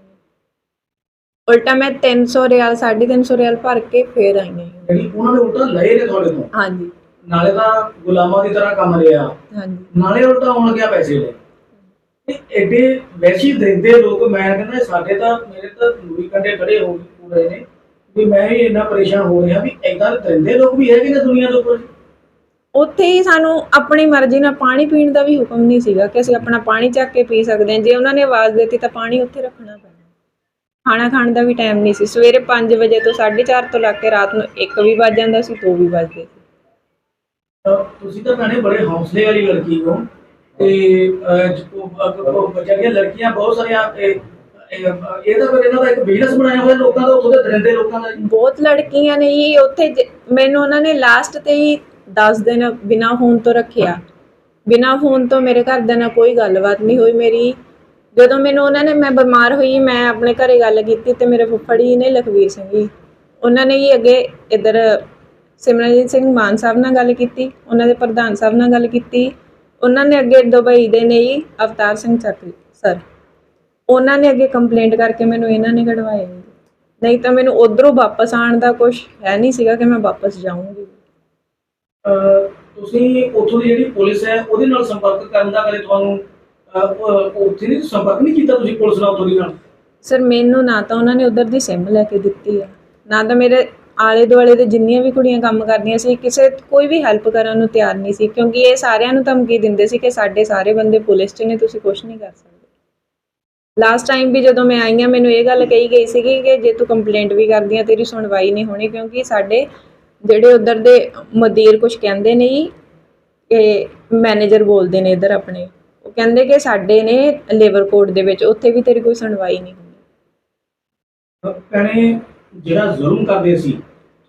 ਉਲਟਾ ਮੈਂ 300 ਰਿਆਲ 350 ਰਿਆਲ ਭਰ ਕੇ ਫੇਰ ਆਈ ਹਾਂ ਯਾਨੀ ਉਹਨਾਂ ਨੇ ਉਲਟਾ ਲਏ ਨੇ ਤੁਹਾਡੇ ਤੋਂ? ਹਾਂਜੀ। ਨਾਲੇ ਤਾਂ ਗੁਲਾਮਾਂ ਦੀ ਤਰ੍ਹਾਂ ਕੰਮ ਲਿਆ ਹਾਂਜੀ। ਨਾਲੇ ਉਲਟਾ ਆਉਣ ਲੱਗਿਆ ਪੈਸੇ ਲੈ। ਐਡੇ ਵੈਸੀ ਦਿੰਦੇ ਲੋਕ ਮੈਂ ਕਹਿੰਦਾ ਸਾਡੇ ਤਾਂ ਮੇਰੇ ਤਾਂ ਨੂਰੀ ਕੰਡੇ ਖੜੇ ਹੋ ਪੂਰੇ ਨੇ। ਵੀ ਮੈਂ ਵੀ ਇੰਨਾ ਪਰੇਸ਼ਾਨ ਹੋ ਰਿਹਾ ਵੀ ਏਦਾਂ ਦੇ ਦਿੰਦੇ ਲੋਕ ਵੀ ਹੈਗੇ ਨੇ ਦੁਨੀਆ ਦੇ ਉੱਪਰ। ਉੱਥੇ ਹੀ ਸਾਨੂੰ ਆਪਣੀ ਮਰਜ਼ੀ ਨਾਲ ਪਾਣੀ ਪੀਣ ਦਾ ਵੀ ਹੁਕਮ ਨਹੀਂ ਸੀਗਾ ਕਿ ਅਸੀਂ ਆਪਣਾ ਪਾਣੀ ਚੱਕ ਕੇ ਪੀ ਸਕਦੇ ਹਾਂ। ਜੇ ਉਹਨਾਂ ਨੇ ਆਵਾਜ਼ ਦਿੱਤੀ ਤਾਂ ਪਾਣੀ ਉੱਥੇ ਰੱਖਣਾ ਪੈਣਾ। ਖਾਣਾ ਖਾਣ ਦਾ ਵੀ ਟਾਈਮ ਨਹੀਂ ਸੀ। ਸਵੇਰੇ 5 ਵਜੇ ਤੋਂ 4:30 ਤੋਂ ਲੱਗ ਕੇ ਰਾਤ ਨੂੰ 1 ਵੀ ਵੱਜ ਜਾਂਦਾ ਸੀ 2 ਵੀ ਵੱਜਦੇ ਸੀ। ਤਾਂ ਤੁਸੀਂ ਤਾਂ ਭੈਣੇ ਬੜੇ ਹੌਸਲੇ ਵਾਲੀ ਲੜਕੀ ਹੋ ਤੇ ਜਿਹੜੀਆਂ ਲੜਕੀਆਂ ਬਹੁਤ ਸਾਰੀਆਂ ਇਹ ਤਾਂ ਫਿਰ ਇਹਨਾਂ ਦਾ ਇੱਕ ਬਿਜ਼ਨਸ ਬਣਾਇਆ ਹੋਇਆ ਲੋਕਾਂ ਦਾ ਉਹਦੇ ਦਰਿੰਦੇ ਲੋਕਾਂ ਦਾ। ਬਹੁਤ ਲੜਕੀਆਂ ਨੇ ਜੀ ਉੱਥੇ ਮੈਨੂੰ ਉਹਨਾਂ ਨੇ ਲਾਸਟ ਤੇ ਹੀ 10 ਦਿਨ ਬਿਨਾ ਫੋਨ ਤੋਂ ਰੱਖਿਆ। ਬਿਨਾ ਫੋਨ ਤੋਂ ਮੇਰੇ ਘਰਦਿਆਂ ਨਾਲ ਕੋਈ ਗੱਲਬਾਤ ਨਹੀਂ ਹੋਈ ਮੇਰੀ। ਜਦੋਂ ਮੈਨੂੰ ਉਹਨਾਂ ਨੇ, ਮੈਂ ਬਿਮਾਰ ਹੋਈ, ਮੈਂ ਆਪਣੇ ਘਰੇ ਗੱਲ ਕੀਤੀ ਤੇ ਮੇਰੇ ਫੁੱਫੜ ਜੀ ਨੇ ਲਖਵੀਰ ਸਿੰਘ ਜੀ, ਉਹਨਾਂ ਨੇ ਹੀ ਅੱਗੇ ਇੱਧਰ ਸਿਮਰਨਜੀਤ ਸਿੰਘ ਮਾਨ ਸਾਹਿਬ ਨਾਲ ਗੱਲ ਕੀਤੀ, ਉਹਨਾਂ ਦੇ ਪ੍ਰਧਾਨ ਸਾਹਿਬ ਨਾਲ ਗੱਲ ਕੀਤੀ, ਉਹਨਾਂ ਨੇ ਅੱਗੇ ਦੁਬਈ ਦੇ ਨੇ ਜੀ, ਅਵਤਾਰ ਸਿੰਘ ਚੱਕਰੀ ਸਰ, ਉਹਨਾਂ ਨੇ ਅੱਗੇ ਕੰਪਲੇਂਟ ਕਰਕੇ ਮੈਨੂੰ ਇਹਨਾਂ ਨੇ ਕਢਵਾਏ ਨਹੀਂ ਤਾਂ ਮੈਨੂੰ ਉਧਰੋਂ ਵਾਪਸ ਆਉਣ ਦਾ ਕੁਝ ਹੈ ਨਹੀਂ ਸੀਗਾ ਕਿ ਮੈਂ ਵਾਪਸ ਜਾਊਂਗੀ। ਤੁਸੀਂ ਉੱਥੋਂ ਦੀ ਜਿਹੜੀ ਪੁਲਿਸ ਹੈ, ਉਹਦੇ ਨਾਲ ਸੰਪਰਕ ਕਰਨ ਦਾ ਕਦੇ ਤੁਹਾਨੂੰ ਉੱਥੇ ਨਹੀਂ ਸੰਪਰਕ ਨਹੀਂ ਕੀਤਾ ਤੁਸੀਂ ਪੁਲਿਸ ਨਾਲ ਉੱਥੋਂ ਨਾਲ? ਸਰ, ਮੈਨੂੰ ਨਾ ਤਾਂ ਉਹਨਾਂ ਨੇ ਉਧਰ ਦੀ ਸਿਮ ਲੈ ਕੇ ਦਿੱਤੀ ਆ। ਨਾ ਤਾਂ ਮੇਰੇ ਆਲੇ ਦੁਆਲੇ ਦੇ ਜਿੰਨੀਆਂ ਵੀ ਕੁੜੀਆਂ ਕੰਮ ਕਰਦੀਆਂ ਸੀ, ਕਿਸੇ ਕੋਈ ਵੀ ਹੈਲਪ ਕਰਨ ਨੂੰ ਤਿਆਰ ਨਹੀਂ ਸੀ, ਕਿਉਂਕਿ ਇਹ ਸਾਰਿਆਂ ਨੂੰ ਧਮਕੀ ਦਿੰਦੇ ਸੀ ਕਿ ਸਾਡੇ ਸਾਰੇ ਬੰਦੇ ਪੁਲਿਸ 'ਚ ਨੇ, ਤੁਸੀਂ ਕੁਝ ਨਹੀਂ ਕਰ ਸਕਦੇ। ਲਾਸਟ ਟਾਈਮ ਵੀ ਜਦੋਂ ਮੈਂ ਆਈ ਹਾਂ ਮੈਨੂੰ ਇਹ ਗੱਲ ਕਹੀ ਗਈ ਸੀਗੀ ਕਿ ਜੇ ਤੂੰ ਕੰਪਲੇਂਟ ਵੀ ਕਰਦੀ ਆ, ਤੇਰੀ ਸੁਣਵਾਈ ਨਹੀਂ ਹੋਣੀ, ਕਿਉਂਕਿ ਸਾਡੇ ਜਿਹੜੇ ਉਧਰ ਦੇ ਮਦੀਰ ਕੁਝ ਕਹਿੰਦੇ ਨਹੀਂ ਕਿ ਮੈਨੇਜਰ ਬੋਲਦੇ ਨੇ ਇਧਰ ਆਪਣੇ। ਉਹ ਕਹਿੰਦੇ ਕਿ ਸਾਡੇ ਨੇ ਲੇਬਰ ਕੋਡ ਦੇ ਵਿੱਚ ਉੱਥੇ ਵੀ ਤੇਰੀ ਕੋਈ ਸੁਣਵਾਈ ਨਹੀਂ ਹੋਣੀ ਭੈਣੇ ਜਿਹੜਾ ਜ਼ੁਲਮ ਕਰਦੇ ਸੀ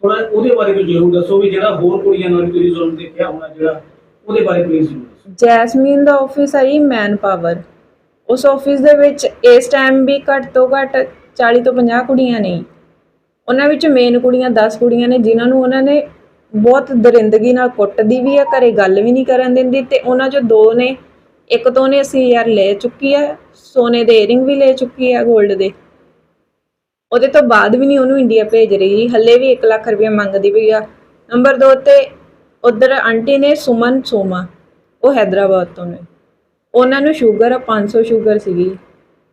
ਥੋੜਾ ਉਹਦੇ ਬਾਰੇ ਵੀ ਜ਼ਰੂਰ ਦੱਸੋ ਵੀ ਜਿਹੜਾ ਹੋਰ ਕੁੜੀਆਂ ਨਾਲ ਵੀ ਤੁਸੀਂ ਜ਼ੁਲਮ ਦੇਖਿਆ ਹੋਣਾ ਜਿਹੜਾ ਉਹਦੇ ਬਾਰੇ ਪਲੀਜ਼ ਜ਼ਰੂਰ ਦੱਸੋ। ਜੈਸਮੀਨ ਦਾ ਆਫਿਸ ਆਈ ਮੈਨ ਪਾਵਰ ਉਸ ਆਫਿਸ ਦੇ ਵਿੱਚ ਇਸ ਟਾਈਮ ਵੀ ਘੱਟ ਤੋਂ ਘੱਟ 40 ਤੋਂ 50 ਕੁੜੀਆਂ ਨੇ। ਉਹਨਾਂ ਵਿੱਚ ਮੇਨ ਕੁੜੀਆਂ 10 ਕੁੜੀਆਂ ਨੇ ਜਿਨ੍ਹਾਂ ਨੂੰ ਉਹਨਾਂ ਨੇ ਬਹੁਤ ਦਰਿੰਦਗੀ ਨਾਲ ਕੁੱਟਦੀ ਵੀ ਆ ਘਰੇ ਗੱਲ ਵੀ ਨਹੀਂ ਕਰਨ ਦਿੰਦੀ ਤੇ ਉਹਨਾਂ ਚੋਂ ਦੋ ਨੇ ਇੱਕ ਤੋਂ ਨੇ ਅਸੀਂ ਯਾਰ ਲੈ ਚੁੱਕੀ ਹੈ ਸੋਨੇ ਦੇ ਏਅਰਿੰਗ ਵੀ ਲੈ ਚੁੱਕੀ ਆ 골ਡ ਦੇ। ਉਹਦੇ ਤੋਂ ਬਾਅਦ ਵੀ ਨਹੀਂ ਉਹਨੂੰ ਇੰਡੀਆ ਭੇਜ ਰਹੀ, ਹੱਲੇ ਵੀ 1 ਲੱਖ ਰੁਪਏ ਮੰਗਦੀ ਪਈ ਆ। ਨੰਬਰ 2 ਤੇ ਉਧਰ ਆਂਟੀ ਨੇ ਸੁਮਨ ਸੋਮਾ, ਉਹ ਹੈਦਰਾਬਾਦ ਤੋਂ ਨੇ। ਉਹਨਾਂ ਨੂੰ ਸ਼ੂਗਰ ਆ 500 ਸ਼ੂਗਰ ਸੀਗੀ।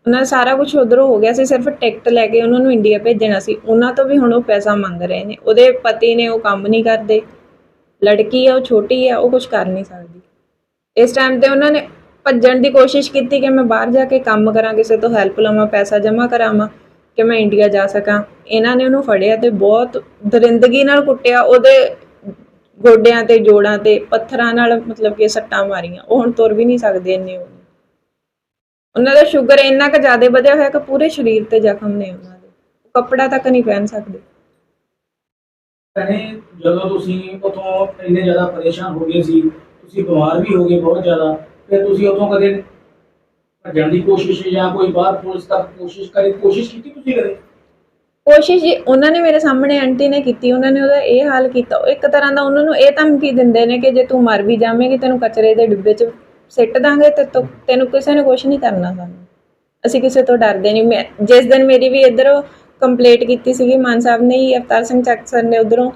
ਉਹਨਾਂ ਦਾ ਸਾਰਾ ਕੁਝ ਉਧਰੋਂ ਹੋ ਗਿਆ ਸੀ, ਸਿਰਫ ਟਿਕਟ ਲੈ ਕੇ ਉਹਨਾਂ ਨੂੰ ਇੰਡੀਆ ਭੇਜਣਾ ਸੀ। ਉਹਨਾਂ ਤੋਂ ਵੀ ਹੁਣ ਉਹ ਪੈਸਾ ਮੰਗ ਰਹੇ ਨੇ। ਉਹਦੇ ਪਤੀ ਨੇ ਉਹ ਕੰਮ ਨਹੀਂ ਕਰਦੇ। ਲੜਕੀ ਆ, ਉਹ ਛੋਟੀ ਆ, ਉਹ ਕੁਝ ਕਰ ਨਹੀਂ ਸਕਦੀ। ਇਸ ਟਾਈਮ ਤੇ ਉਹਨਾਂ ਨੇ ਭੱਜਣ ਦੀ ਕੋਸ਼ਿਸ਼ ਕੀਤੀ ਕਿ ਮੈਂ ਬਾਹਰ ਜਾ ਕੇ ਕੰਮ ਕਰਾਂ, ਕਿਸੇ ਤੋਂ ਹੈਲਪ ਲਵਾਂ, ਪੈਸਾ ਜਮ੍ਹਾਂ ਕਰਾਵਾਂ, ਕਿ ਮੈਂ ਇੰਡੀਆ ਜਾ ਸਕਾਂ। ਇਹਨਾਂ ਨੇ ਉਹਨੂੰ ਫੜਿਆ ਤੇ ਬਹੁਤ ਦਰਿੰਦਗੀ ਨਾਲ ਕੁੱਟਿਆ, ਉਹਦੇ ਗੋਡਿਆਂ ਤੇ, ਜੋੜਾਂ ਤੇ, ਪੱਥਰਾਂ ਨਾਲ ਮਤਲਬ ਕਿ ਸੱਟਾਂ ਮਾਰੀਆਂ। ਉਹ ਹੁਣ ਤੁਰ ਵੀ ਨਹੀਂ ਸਕਦੇ ਇੰਨੇ ਉਹਨਾਂ ਦਾ ਸ਼ੂਗਰ ਇੰਨਾ ਕੁ ਜ਼ਿਆਦਾ ਵਧਿਆ ਹੋਇਆ ਕਿ ਪੂਰੇ ਸਰੀਰ ਤੇ ਜ਼ਖਮ ਨੇ ਉਹਨਾਂ ਦੇ। ਕੱਪੜਾ ਤੱਕ ਨਹੀਂ ਪਹਿਨ ਸਕਦੇ। ਭੈਣੇ, ਜਦੋਂ ਤੁਸੀਂ ਉਥੋਂ ਇੰਨੇ ਜ਼ਿਆਦਾ ਪਰੇਸ਼ਾਨ ਹੋ ਗਏ ਸੀ, ਤੁਸੀਂ ਬਿਮਾਰ ਵੀ ਹੋ ਗਏ ਬਹੁਤ ਜ਼ਿਆਦਾ। ਫਿਰ ਤੁਸੀਂ ਉਥੋਂ ਕਦੇ ਭੱਜਣ ਦੀ ਕੋਸ਼ਿਸ਼ ਜਾਂ ਕੋਈ ਬਾਹਰ ਪੁਲਿਸ ਤੱਕ ਕੋਸ਼ਿਸ਼ ਕਰੀ, ਕੋਸ਼ਿਸ਼ ਕੀਤੀ ਤੁਸੀਂ ਕਦੇ? ਕੋਸ਼ਿਸ਼ ਜੀ, ਉਹਨਾਂ ਨੇ ਮੇਰੇ ਸਾਹਮਣੇ ਆਂਟੀ ਨੇ ਕੀਤੀ, ਉਹਨਾਂ ਨੇ ਉਹਦਾ ਇਹ ਹਾਲ ਕੀਤਾ। ਉਹ ਇੱਕ ਤਰ੍ਹਾਂ ਦਾ ਉਹਨਾਂ ਨੂੰ ਇਹ ਧਮਕੀ ਦਿੰਦੇ ਨੇ ਕਿ ਜੇ ਤੂੰ ਮਰ ਵੀ ਜਾਵੇਂਗੀ, ਤੈਨੂੰ ਕਚਰੇ ਦੇ ਡਿੱਬੇ 'ਚ ਸਿੱਟ ਦਾਂਗੇ ਤੇ ਤੂੰ- ਤੈਨੂੰ ਕਿਸੇ ਨੇ ਕੁਝ ਨਹੀਂ ਕਰਨਾ ਸਾਨੂੰ। ਅਸੀਂ ਕਿਸੇ ਤੋਂ ਡਰਦੇ ਨਹੀਂ। ਮੈਂ, ਜਿਸ ਦਿਨ ਮੇਰੀ ਵੀ ਇੱਧਰੋਂ ਕੰਪਲੇਂਟ ਕੀਤੀ ਸੀਗੀ, ਮਾਨ ਸਾਹਿਬ ਨੇ ਹੀ ਅਵਤਾਰ ਸਿੰਘ ਚੱਕ ਸਰ ਨੇ ਉਧਰੋਂ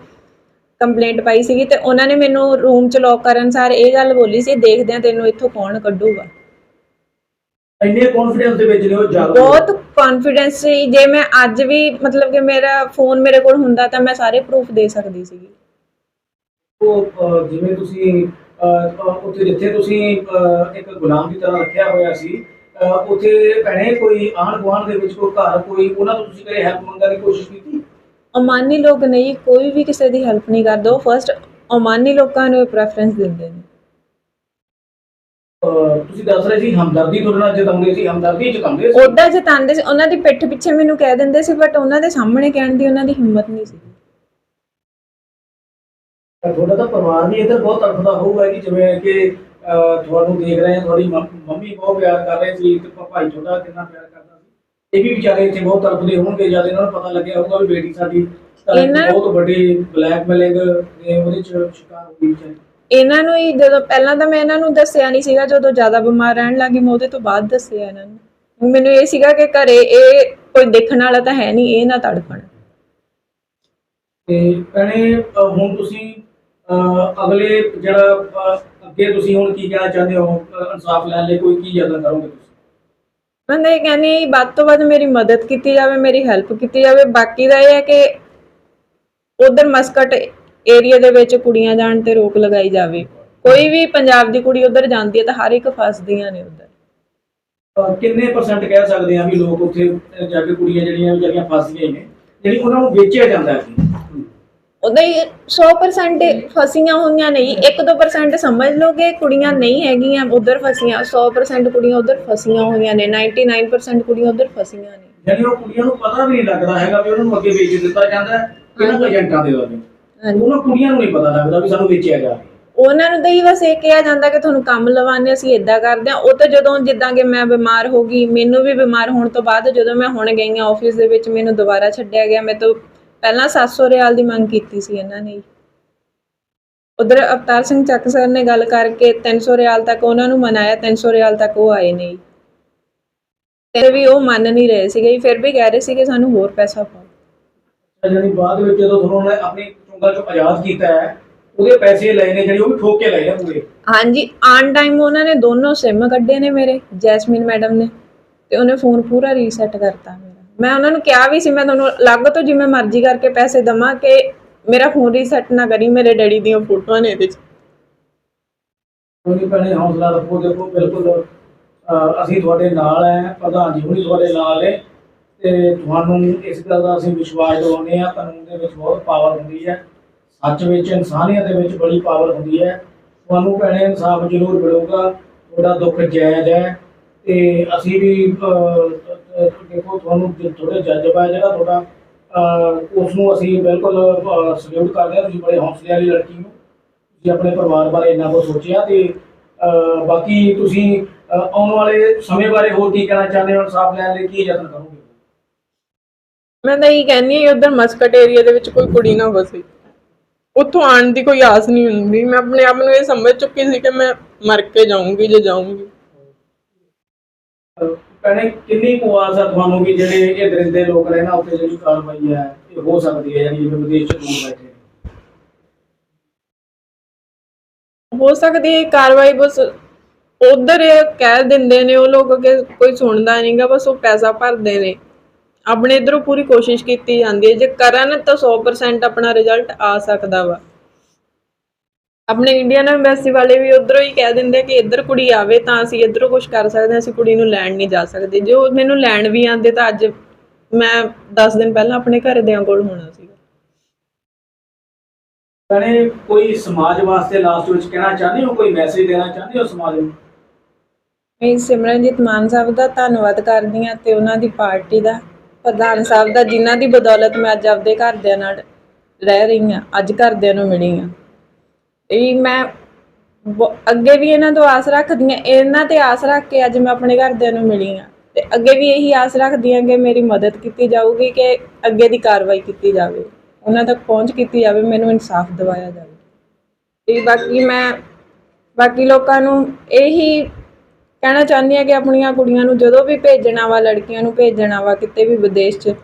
ਕੰਪਲੇਂਟ ਪਾਈ ਸੀਗੀ ਤੇ ਉਹਨਾਂ ਨੇ ਮੈਨੂੰ ਰੂਮ 'ਚ ਲੌਕ ਕਰਨ ਸਾਰ ਇਹ ਗੱਲ ਬੋਲੀ ਸੀ ਦੇਖਦੇ ਆ ਤੈਨੂੰ ਇੱਥੋਂ ਕੌਣ ਕੱਢੂਗਾ? ਇੰਨੇ ਕੌਨਫੀਡੈਂਸ ਦੇ ਵਿੱਚ ਨੇ ਉਹ ਜ਼ਿਆਦਾ। ਬਹੁਤ ਕੌਨਫੀਡੈਂਸ ਸੀ। ਜੇ ਮੈਂ ਅੱਜ ਵੀ ਮਤਲਬ ਕਿ ਮੇਰਾ ਫੋਨ ਮੇਰੇ ਕੋਲ ਹੁੰਦਾ ਤਾਂ ਮੈਂ ਸਾਰੇ ਪ੍ਰੂਫ ਦੇ ਸਕਦੀ ਸੀਗੀ। ਉਹ ਅਹ, ਜਿਵੇਂ ਤੁਸੀਂ ਅਹ, ਅਹ, ਉੱਥੇ ਜਿੱਥੇ ਤੁਸੀਂ ਅਹ, ਇੱਕ ਗੁਲਾਮ ਦੀ ਤਰ੍ਹਾਂ ਰੱਖਿਆ ਹੋਇਆ ਸੀ ਅਹ, ਉੱਥੇ ਭੈਣੇ ਕੋਈ ਆਂਢ ਗੁਆਂਢ ਦੇ ਵਿੱਚ ਕੋਈ ਘਰ ਕੋਈ ਉਹਨਾਂ ਤੋਂ ਤੁਸੀਂ ਕਦੇ ਹੈਲਪ ਮੰਗਣ ਦੀ ਕੋਸ਼ਿਸ਼ ਕੀਤੀ? ਓਮਾਨੀ ਲੋਕ ਨਹੀਂ ਕੋਈ ਵੀ ਕਿਸੇ ਦੀ ਹੈਲਪ ਨਹੀਂ ਕਰਦਾ। ਉਹ ਫਰਸਟ ਓਮਾਨੀ ਲੋਕਾਂ ਨੂੰ ਪ੍ਰੈਫਰੈਂਸ ਦਿੰਦੇ ਨੇ। ਤੁਸੀਂ ਦੱਸ ਰਹੇ ਸੀ ਹਮਦਰਦੀ ਨਾਲ ਜਤਾਉਂਦੇ ਸੀ ਹਮਦਰਦੀ ਜਤਾਉਂਦੇ ਸੀ। ਉਹਦਾ ਜਤਾਉਂਦੇ ਸੀ ਉਹਨਾਂ ਦੀ ਪਿੱਠ ਪਿੱਛੇ ਮੈਨੂੰ ਕਹਿ ਦਿੰਦੇ ਸੀ ਬਟ ਉਹਨਾਂ ਦੇ ਸਾਹਮਣੇ ਕਹਿਣ ਦੀ ਉਹਨਾਂ ਦੀ ਹਿੰਮਤ ਨਹੀਂ ਸੀ। ਤੁਹਾਡਾ ਤਾਂ ਪਰਿਵਾਰ ਵੀ ਇੱਧਰ ਬਹੁਤ ਤੜਫਦਾ ਹੋਊਗਾ ਕਿ ਜਿਵੇਂ ਕਿ ਤੁਹਾਨੂੰ ਦੇਖ ਰਹੇ ਆ ਤੁਹਾਡੀ ਮੰਮ- ਬਹੁਤ ਪਿਆਰ ਕਰ ਰਹੇ ਸੀ ਤੇ ਭਾਈ ਤੁਹਾਡਾ ਕਿੰਨਾ ਪਿਆਰ ਕਰਦਾ ਇਹ ਵੀ ਵਿਚਾਰੇ ਇੱਥੇ ਬਹੁਤ ਤੜਫਦੇ ਹੋਣਗੇ ਜਦ ਇਹਨਾਂ ਨੂੰ ਪਤਾ ਲੱਗਿਆ ਹੋਊਗਾ ਵੀ ਬੇਟੀ ਸਾਡੀ ਇਹਨਾਂ- ਬਹੁਤ ਵੱਡੀ ਬਲੈਕਮੇਲਿੰਗ ਦੇ ਉਹਦੇ ਚ ਸ਼ਿਕਾਰ ਹੋ ਗਈ ਵਿਚਾਰੀ। ਇਹਨਾਂ ਨੂੰ ਹੀ ਜਦੋਂ ਪਹਿਲਾਂ ਤਾਂ ਮੈਂ ਇਹਨਾਂ ਨੂੰ ਦੱਸਿਆ ਨਹੀਂ ਸੀਗਾ ਜਦੋਂ ਜ਼ਿਆਦਾ ਬਿਮਾਰ ਰਹਿਣ ਲੱਗੀ ਮੈਂ ਉਹਦੇ ਤੋਂ ਬਾਅਦ ਦੱਸਿਆ ਇਹਨਾਂ ਨੂੰ। ਮੈਨੂੰ ਇਹ ਸੀਗਾ ਕਿ ਘਰੇ ਇਹ ਕੋਈ ਦੇਖਣ ਵਾਲਾ ਤਾਂ ਹੈ ਨਹੀਂ ਇਹ ਨਾ ਤੜਫਣ। ਤੇ ਭੈਣੇ ਹੁਣ ਤੁਸੀਂ ਅਗਲੇ ਜਿਹੜਾ ਅੱਗੇ ਤੁਸੀਂ ਹੁਣ ਕੀ ਕਹਿਣਾ ਚਾਹੁੰਦੇ ਹੋ? ਇਨਸਾਫ ਲੈਣ ਲਈ ਕੋਈ ਕੀ ਯਤਨ ਕਰੋਗੇ ਤੁਸੀਂ? ਮੈਂ ਇਹ ਕਹਿੰਦੀ ਵੱਧ ਤੋਂ ਵੱਧ ਮੇਰੀ ਮਦਦ ਕੀਤੀ ਜਾਵੇ, ਮੇਰੀ ਹੈਲਪ ਕੀਤੀ ਜਾਵੇ। ਬਾਕੀ ਦਾ ਇਹ ਹੈ ਕਿ ਉਧਰ ਮਸਕਟ ਏਰੀਆ ਦੇ ਵਿੱਚ ਕੁੜੀਆਂ ਜਾਣ ਤੇ ਰੋਕ ਲਗਾਈ ਜਾਵੇ। ਕੋਈ ਵੀ ਪੰਜਾਬ ਦੀ ਕੁੜੀ ਉਧਰ ਜਾਂਦੀ ਹੈ ਤਾਂ ਹਰ ਇੱਕ ਫਸਦੀਆਂ ਨੇ ਉਧਰ। ਕਿੰਨੇ ਪਰਸੈਂਟ ਕਹਿ ਸਕਦੇ ਆ ਵੀ ਲੋਕ ਉੱਥੇ ਜਾ ਕੇ ਕੁੜੀਆਂ ਜਿਹੜੀਆਂ ਵਿਚਾਰੀਆਂ ਫਸ ਨੇ, ਜਿਹੜੀ ਉਹਨਾਂ ਨੂੰ ਵੇਚਿਆ ਜਾਂਦਾ ਹੈ? ਉਹਦਾ ਹੀ 100% ਫਸੀਆਂ ਹੋਈਆਂ ਨਹੀਂ 1-2% ਸਮਝ ਲਓਗੇ ਕੁੜੀਆਂ ਨਹੀਂ ਹੈਗੀਆਂ ਉਧਰ ਫਸੀਆਂ 100% ਕੁੜੀਆਂ ਉਧਰ ਫਸੀਆਂ ਹੋਈਆਂ ਨੇ 99% ਕੁੜੀਆਂ ਉਧਰ ਫਸੀਆਂ ਨੇ। ਜਿਹੜੀ ਉਹ ਕੁੜੀਆਂ ਨੂੰ ਪਤਾ ਵੀ ਨਹੀਂ ਲੱਗਦਾ ਹੈਗਾ ਵੀ ਉਹਨਾਂ ਨੂੰ ਅੱਗੇ ਵੇਚ ਦਿੱਤਾ ਜਾਂਦਾ ਹੈ ਹਾਂਜੀ। ਏਜੰਟਾਂ ਦੇ ਵੱਲੋਂ। ਉਹਨਾਂ ਕੁੜੀਆਂ ਨੂੰ ਨਹੀਂ ਪਤਾ ਲੱਗਦਾ ਵੀ ਸਾਨੂੰ ਵੇਚਿਆ ਰਿਹਾ। ਉਹਨਾਂ ਨੂੰ ਤਾਂ ਹੀ ਬਸ ਇਹ ਕਿਹਾ ਜਾਂਦਾ ਕਿ ਤੁਹਾਨੂੰ ਕੰਮ ਲਵਾਉਂਦੇ ਅਸੀਂ ਇਦਾਂ ਕਰਦੇ ਆ ਉਹ ਤਾਂ ਜਦੋਂ ਜਿੱਦਾਂ ਕਿ ਮੈਂ ਬਿਮਾਰ ਹੋ ਗਈ ਮੈਨੂੰ ਵੀ ਬਿਮਾਰ ਹੋਣ ਤੋਂ ਬਾਅਦ ਜਦੋਂ ਮੈਂ ਹੁਣ ਗਈ ਆ ਆਫਿਸ ਦੇ ਵਿੱਚ ਮੈਨੂੰ ਦੁਬਾਰਾ ਛੱਡਿਆ ਗਿਆ ਮੈਂ ਤੋਂ ਪਹਿਲਾਂ 700 ਰਿਆਲ ਦੀ ਮੰਗ ਕੀਤੀ ਸੀ ਇਹਨਾਂ ਨੇ। ਉਧਰ ਅਵਤਾਰ ਸਿੰਘ ਚੱਕ ਸਰ ਨੇ ਗੱਲ ਕਰਕੇ 300 ਰਿਆਲ ਤੱਕ ਉਹਨਾਂ ਨੂੰ ਮਨਾਇਆ 300 ਰਿਆਲ ਤੱਕ ਉਹ ਆਏ ਨਹੀਂ। ਤੇ ਵੀ ਉਹ ਮੰਨ ਨਹੀਂ ਰਹੇ ਸੀਗੇ ਫਿਰ ਵੀ ਕਹਿ ਰਹੇ ਸੀ ਕਿ ਸਾਨੂੰ ਹੋਰ ਪੈਸਾ ਪਾਓ। ਜਾਣੀ ਬਾਅਦ ਵਿੱਚ ਜਦੋਂ ਉਹਨੇ ਆਪਣੀ ਚੁੰਗਾ ਚੋਂ ਆਜ਼ਾਦ ਕੀਤਾ ਹੈ ਉਹਦੇ ਪੈਸੇ ਲਏ ਨੇ ਜਿਹੜੇ ਉਹ ਵੀ ਠੋਕ ਕੇ ਲਏ ਨੇ ਪੂਰੇ। ਹਾਂਜੀ ਆਨ ਟਾਈਮ ਉਹਨਾਂ ਨੇ ਦੋਨੋਂ ਸਿਮ ਕੱਢੇ ਨੇ ਮੇਰੇ ਜੈਸਮੀਨ ਮੈਡਮ ਨੇ ਤੇ ਉਹਨੇ ਫੋਨ ਪੂਰਾ ਰੀਸੈਟ ਕਰਤਾ। ਮੈਂ ਉਹਨਾਂ ਨੂੰ ਕਿਹਾ ਵੀ ਸੀ ਮੈਂ ਤੁਹਾਨੂੰ ਅਲੱਗ ਤੋਂ ਜਿਵੇਂ ਮਰਜ਼ੀ ਕਰਕੇ ਪੈਸੇ ਦਵਾਂ ਕਿ ਮੇਰਾ ਫੋਨ ਰੀਸੈਟ ਨਾ ਕਰੀ ਮੇਰੇ ਡੈਡੀ ਦੀਆਂ ਫੋਟੋਆਂ ਨੇ ਇਹਦੇ 'ਚ। ਕੋਈ ਭੈਣੇ ਹੌਸਲਾ ਰੱਖੋ ਦੇਖੋ ਬਿਲਕੁਲ ਅਹ, ਅਸੀਂ ਤੁਹਾਡੇ ਨਾਲ ਹੈ ਪ੍ਰਧਾਨ ਜੀ ਹੁਣੀ ਤੁਹਾਡੇ ਨਾਲ ਨੇ ਤੇ ਤੁਹਾਨੂੰ ਇਸ ਗੱਲ ਦਾ ਅਸੀਂ ਵਿਸ਼ਵਾਸ ਦਿਵਾਉਂਦੇ ਆ ਕਾਨੂੰਨ ਦੇ ਵਿੱਚ ਬਹੁਤ ਪਾਵਰ ਹੁੰਦੀ ਹੈ। ਸੱਚ ਵਿੱਚ ਇਨਸਾਨੀਅਤ ਦੇ ਵਿੱਚ ਬੜੀ ਪਾਵਰ ਹੁੰਦੀ ਹੈ। ਤੁਹਾਨੂੰ ਭੈਣੇ ਇਨਸਾਫ ਜ਼ਰੂਰ ਮਿਲੂਗਾ ਤੁਹਾਡਾ ਦੁੱਖ ਜਾਇਜ਼ ਹੈ ਤੇ ਅਸੀਂ ਵੀ ਅਹ, ਦੇਖੋ, ਤੁਹਾਨੂੰ ਥੋੜੇ ਜਜ਼ਬਾ ਹੈ ਜਿਹੜਾ ਤੁਹਾਡਾ ਉਸ ਨੂੰ ਅਸੀਂ ਬਿਲਕੁਲ ਸਲੂਟ ਕਰਦੇ ਹਾਂ। ਤੁਸੀਂ ਬੜੇ ਹੌਸਲੇ ਵਾਲੀ ਲੜਕੀ ਨੂੰ ਤੁਸੀਂ ਆਪਣੇ ਪਰਿਵਾਰ ਬਾਰੇ ਇੰਨਾ ਕੁਝ ਸੋਚਿਆ ਤੇ ਬਾਕੀ ਤੁਸੀਂ ਆਉਣ ਵਾਲੇ ਸਮੇਂ ਬਾਰੇ ਹੋਰ ਕੀ ਕਹਿਣਾ ਚਾਹੁੰਦੇ ਹੋ? ਇਨਸਾਫ ਲੈਣ ਲਈ ਕੀ ਯਤਨ ਕਰੋਗੇ? ਮੈਂ ਤਾਂ ਇਹੀ ਕਹਿੰਨੀ ਹਾਂ ਉਧਰ ਮਸਕਟ ਏਰੀਆ ਦੇ ਵਿੱਚ ਕੋਈ ਕੁੜੀ ਨਾ ਵਸੇ। ਉੱਥੋਂ ਆਉਣ ਦੀ ਕੋਈ ਆਸ ਨਹੀਂ ਹੁੰਦੀ। ਮੈਂ ਆਪਣੇ ਆਪ ਨੂੰ ਇਹ ਸਮਝ ਚੁੱਕੀ ਸੀ ਕਿ ਮੈਂ ਮਰ ਕੇ ਜਾਊਂਗੀ ਜੇ ਜਾਊਂਗੀ। ਭੈਣੇ, ਕਿੰਨੀ ਕੁ ਆਸ ਹੈ ਤੁਹਾਨੂੰ ਵੀ ਜਿਹੜੇ ਇਹ ਦਰਿੰਦੇ ਲੋਕ ਨੇ ਨਾ ਉੱਤੇ ਜਿਹੜੀ ਕਾਰਵਾਈ ਹੈ, ਇਹ ਹੋ ਸਕਦੀ ਹੈ, ਯਾਨੀ ਜਿਵੇਂ ਵਿਦੇਸ਼ ਚ ਦੂਰ ਬੈਠੇ ਨੇ? ਹੋ ਸਕਦੀ ਹੈ, ਕਾਰਵਾਈ ਬਸ ਉਧਰ ਕਹਿ ਦਿੰਦੇ ਨੇ ਉਹ ਲੋਕ ਕਿ ਕੋਈ ਸੁਣਦਾ ਨਹੀਂਗਾ, ਬਸ ਉਹ ਪੈਸਾ ਭਰਦੇ ਨੇ। ਆਪਣੇ ਇਧਰੋਂ ਪੂਰੀ ਕੋਸ਼ਿਸ਼ ਕੀਤੀ ਜਾਂਦੀ ਹੈ, ਜੇ ਕਰਨ ਤਾਂ 100% ਆਪਣਾ ਰਿਜ਼ਲਟ ਆ ਸਕਦਾ ਵਾ। ਆਪਣੇ ਇੰਡੀਅਨ ਐਮਬੈਸੀ ਵਾਲੇ ਵੀ ਉਧਰੋਂ ਹੀ ਕਹਿ ਦਿੰਦੇ ਕਿ ਇੱਧਰ ਕੁੜੀ ਆਵੇ ਤਾਂ ਅਸੀਂ ਇੱਧਰੋਂ ਕੁਝ ਕਰ ਸਕਦੇ ਹਾਂ ਅਸੀਂ ਕੁੜੀ ਨੂੰ ਲੈਣ ਨਹੀਂ ਜਾ ਸਕਦੇ। ਜੇ ਮੈਨੂੰ ਲੈਣ ਵੀ ਆਂਦੇ ਤਾਂ ਅੱਜ ਮੈਂ 10 ਦਿਨ ਪਹਿਲਾਂ ਆਪਣੇ ਘਰਦਿਆਂ ਕੋਲ ਹੋਣਾ ਸੀਗਾ ਭੈਣੇ ਕੋਈ ਸਮਾਜ ਵਾਸਤੇ ਲਾਸਟ ਵਿੱਚ ਕਹਿਣਾ ਚਾਹੁੰਦੇ ਹੋ? ਕੋਈ ਮੈਸੇਜ ਦੇਣਾ ਚਾਹੁੰਦੇ ਹੋ ਸਮਾਜ ਨੂੰ? ਮੈਂ ਸਿਮਰਨਜੀਤ ਮਾਨ ਸਾਹਿਬ ਦਾ ਧੰਨਵਾਦ ਕਰਦੀ ਹਾਂ ਤੇ ਉਹਨਾਂ ਦੀ ਪਾਰਟੀ ਦਾ ਪ੍ਰਧਾਨ ਸਾਹਿਬ ਦਾ ਜਿਨ੍ਹਾਂ ਦੀ ਬਦੌਲਤ ਮੈਂ ਅੱਜ ਆਪਦੇ ਘਰਦਿਆਂ ਨਾਲ ਰਹਿ ਰਹੀ ਹਾਂ ਅੱਜ ਘਰਦਿਆਂ ਨੂੰ ਮਿਲੀ ਹਾਂ। ਇਹ ਮੈਂ ਬ- ਅੱਗੇ ਵੀ ਇਹਨਾਂ ਤੋਂ ਆਸ ਰੱਖਦੀ ਹਾਂ, ਇਹਨਾਂ ਤੇ ਆਸ ਰੱਖ ਕੇ ਅੱਜ ਮੈਂ ਆਪਣੇ ਘਰਦਿਆਂ ਨੂੰ ਮਿਲੀ ਹਾਂ। ਤੇ ਅੱਗੇ ਵੀ ਇਹੀ ਆਸ ਰੱਖਦੀ ਹਾਂ ਕਿ ਮੇਰੀ ਮਦਦ ਕੀਤੀ ਜਾਊਗੀ, ਕਿ ਅੱਗੇ ਦੀ ਕਾਰਵਾਈ ਕੀਤੀ ਜਾਵੇ। ਉਹਨਾਂ ਤੱਕ ਪਹੁੰਚ ਕੀਤੀ ਜਾਵੇ, ਮੈਨੂੰ ਇਨਸਾਫ ਦਿਵਾਇਆ ਜਾਵੇ। ਤੇ ਬਾਕੀ ਮੈਂ, ਬਾਕੀ ਲੋਕਾਂ ਨੂੰ ਇਹੀ ਕਹਿਣਾ ਚਾਹੁੰਦੀ ਹਾਂ ਕਿ ਆਪਣੀਆਂ ਕੁੜੀਆਂ ਨੂੰ ਜਦੋਂ ਵੀ ਭੇਜਣਾ ਵਾ ਲੜਕੀਆਂ ਨੂੰ ਭੇਜਣਾ ਵਾ ਕਿਤੇ ਵੀ ਵਿਦੇਸ਼ 'ਚ,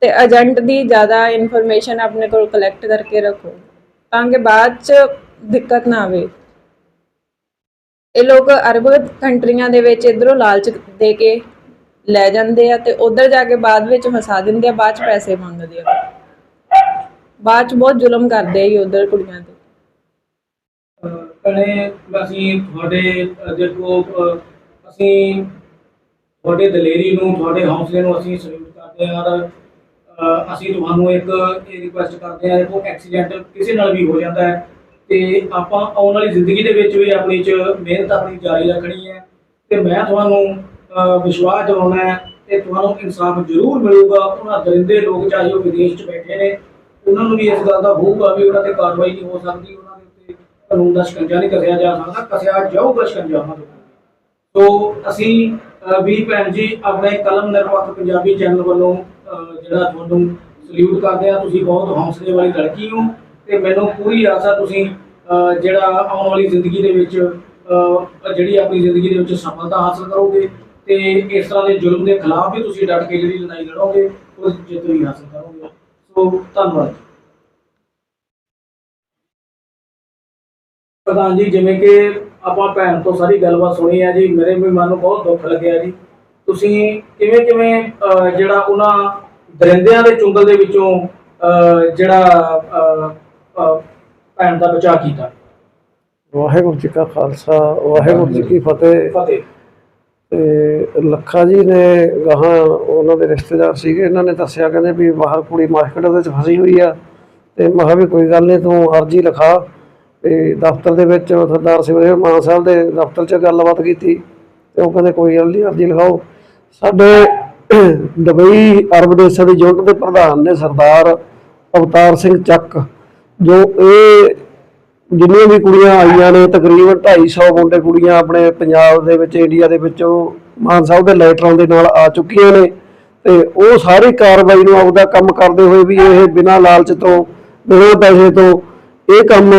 ਤੇ ਏਜੰਟ ਦੀ ਜ਼ਿਆਦਾ ਇਨਫੋਰਮੇਸ਼ਨ ਆਪਣੇ ਕੋਲ ਕਲੈਕਟ ਕਰਕੇ ਰੱਖੋ। ਤਾਂ ਕਿ ਬਾਅਦ 'ਚ ਦਿੱਕਤ ਨਾ ਆਵੇ। ਇਹ ਲੋਕ ਅਰਬ ਕੰਟਰੀਆਂ ਦੇ ਵਿੱਚ ਇਧਰੋਂ ਲਾਲਚ ਦੇ ਕੇ ਲੈ ਜਾਂਦੇ ਆ ਤੇ ਉਧਰ ਜਾ ਕੇ ਬਾਅਦ ਵਿੱਚ ਫਸਾ ਦਿੰਦੇ ਆ, ਬਾਅਦ 'ਚ ਪੈਸੇ ਮੰਗਦੇ ਆ। ਬਾਅਦ 'ਚ ਬਹੁਤ ਜ਼ੁਲਮ ਕਰਦੇ ਆ ਜੀ ਉਧਰ ਕੁੜੀਆਂ ਤੇ। ਭੈਣੇ, ਅਸੀਂ ਤੁਹਾਡੇ ਦੇਖੋ ਅਸੀਂ ਤੁਹਾਡੇ ਦਲੇਰੀ ਨੂੰ, ਤੁਹਾਡੇ ਹੌਸਲੇ ਨੂੰ ਅਸੀਂ ਸਲੂਟ ਕਰਦੇ ਹਾਂ ਔਰ ਅਸੀਂ ਤੁਹਾਨੂੰ ਇੱਕ ਰਿਕੁਐਸਟ ਕਰਦੇ ਹਾਂ, ਦੇਖੋ ਐਕਸੀਡੈਂਟ ਕਿਸੇ ਨਾਲ ਵੀ ਹੋ ਜਾਂਦਾ ਹੈ। ਤੇ ਆਪਾਂ ਆਉਣ ਵਾਲੀ ਜ਼ਿੰਦਗੀ ਦੇ ਵਿੱਚ ਵੀ ਆਪਣੀ ਚ ਮਿਹਨਤ ਆਪਣੀ ਜਾਰੀ ਰੱਖਣੀ ਹੈ ਤੇ ਮੈਂ ਤੁਹਾਨੂੰ ਵਿਸ਼ਵਾਸ ਦਿਵਾਉਣਾ ਹੈ ਤੇ ਤੁਹਾਨੂੰ ਇਨਸਾਫ ਜ਼ਰੂਰ ਮਿਲੂਗਾ। ਉਹਨਾਂ ਦਰਿੰਦੇ ਲੋਕ ਚਾਹੇ ਉਹ ਵਿਦੇਸ਼ 'ਚ ਬੈਠੇ ਨੇ, ਉਹਨਾਂ ਨੂੰ ਵੀ ਇਸ ਗੱਲ ਦਾ ਹੋਊਗਾ ਵੀ ਉਹਨਾਂ ਤੇ ਕਾਰਵਾਈ ਨਹੀਂ ਹੋ ਸਕਦੀ, ਉਹਨਾਂ ਦੇ ਉੱਤੇ ਕਾਨੂੰਨ ਦਾ ਸ਼ਿਕੰਜਾ ਨਹੀਂ ਕੱਸਿਆ ਜਾ ਸਕਦਾ, ਕੱਸਿਆ ਜਾਊਗਾ ਸ਼ਿਕੰਜਾ ਉਹਨਾਂ ਦੇ ਉੱਤੇ। ਸੋ ਅਸੀਂ ਵੀ ਭੈਣ ਜੀ, ਆਪਣੇ ਕਲਮ ਨਿਰਪੱਖ ਪੰਜਾਬੀ ਚੈਨਲ ਵੱਲੋਂ ਜਿਹੜਾ ਤੁਹਾਨੂੰ ਸਲੂਟ ਕਰਦੇ ਆ ਤੁਸੀਂ ਬਹੁਤ ਹੌਸਲੇ ਵਾਲੀ ਲੜਕੀ ਹੋ। ਤੇ ਮੈਨੂੰ ਪੂਰੀ ਆਸ ਆ ਤੁਸੀਂ ਅਹ, ਜਿਹੜਾ ਆਉਣ ਵਾਲੀ ਜ਼ਿੰਦਗੀ ਦੇ ਵਿੱਚ ਅਹ, ਜਿਹੜੀ ਆਪਣੀ ਜ਼ਿੰਦਗੀ ਦੇ ਵਿੱਚ ਸਫਲਤਾ ਹਾਸਲ ਕਰੋਗੇ ਤੇ ਇਸ ਤਰ੍ਹਾਂ ਦੇ ਜ਼ੁਲਮ ਦੇ ਖਿਲਾਫ ਵੀ ਤੁਸੀਂ ਡਟ ਕੇ ਜਿਹੜੀ ਲੜਾਈ ਲੜੋਗੇ ਉਹ ਜਿੱਤ ਵੀ ਹਾਸਲ ਕਰੋਗੇ। ਸੋ ਧੰਨਵਾਦ। ਪ੍ਰਧਾਨ ਜੀ ਜਿਵੇਂ ਕਿ ਆਪਾਂ ਭੈਣ ਤੋਂ ਸਾਰੀ ਗੱਲਬਾਤ ਸੁਣੀ ਹੈ ਜੀ ਮੇਰੇ ਵੀ ਮਨ ਨੂੰ ਬਹੁਤ ਦੁੱਖ ਲੱਗਿਆ ਜੀ। ਤੁਸੀਂ ਕਿਵੇਂ ਕਿਵੇਂ ਅਹ, ਜਿਹੜਾ ਉਹਨਾਂ ਦਰਿੰਦਿਆਂ ਦੇ ਚੁੰਗਲ ਦੇ ਵਿੱਚੋਂ ਅਹ, ਜਿਹੜਾ ਅਹ, ਅਹ, ਭੈਣ ਦਾ ਬਚਾਅ ਕੀਤਾ। ਵਾਹਿਗੁਰੂ ਜੀ ਕਾ ਖਾਲਸਾ ਵਾਹਿਗੁਰੂ ਜੀ ਕੀ ਫਤਿਹ। ਫਤਿਹ। ਤੇ ਲੱਖਾ ਜੀ ਨੇ ਗਾਹਾਂ ਉਹਨਾਂ ਦੇ ਰਿਸ਼ਤੇਦਾਰ ਸੀਗੇ ਇਹਨਾਂ ਨੇ ਦੱਸਿਆ ਕਹਿੰਦੇ ਵੀ ਬਾਹਰ ਕੁੜੀ ਮਾਰਕੀਟ ਦੇ ਵਿੱਚ ਫਸੀ ਹੋਈ ਆ। ਤੇ ਮੈਂ ਕਿਹਾ ਵੀ ਕੋਈ ਗੱਲ ਨਹੀਂ ਤੂੰ ਅਰਜੀ ਲਿਖਾ। ਤੇ ਦਫ਼ਤਰ ਦੇ ਵਿੱਚ ਸਰਦਾਰ ਸਿਮਰਨ ਮਾਨ ਸਾਹਿਬ ਦੇ ਦਫ਼ਤਰ 'ਚ ਗੱਲਬਾਤ ਕੀਤੀ। ਤੇ ਉਹ ਕਹਿੰਦੇ ਕੋਈ ਗੱਲ ਨਹੀਂ ਅਰਜੀ ਲਿਖਾਓ। ਸਾਡੇ ਦੁਬਈ ਅਰਬ ਦੇਸ਼ਾਂ ਦੀ ਯੂਨਿਟ ਦੇ ਪ੍ਰਧਾਨ ਨੇ ਸਰਦਾਰ ਅਵਤਾਰ ਸਿੰਘ ਚੱਕ। ਜੋ ਇਹ ਜਿੰਨੀਆਂ ਵੀ ਕੁੜੀਆਂ ਆਈਆਂ ਨੇ ਤਕਰੀਬਨ 250 ਮੁੰਡੇ ਕੁੜੀਆਂ ਆਪਣੇ ਪੰਜਾਬ ਦੇ ਵਿੱਚ, ਇੰਡੀਆ ਦੇ ਵਿੱਚੋਂ ਮਾਨ ਸਾਹਿਬ ਦੇ ਲੈਟਰਾਂ ਦੇ ਨਾਲ ਆ ਚੁੱਕੀਆਂ ਨੇ ਤੇ ਉਹ ਸਾਰੀ ਕਾਰਵਾਈ ਨੂੰ ਆਪਦਾ ਕੰਮ ਕਰਦੇ ਹੋਏ ਵੀ ਇਹ ਬਿਨਾਂ ਲਾਲਚ ਤੋਂ, ਬਿਨਾਂ ਪੈਸੇ ਤੋਂ ਇਹ ਕੰਮ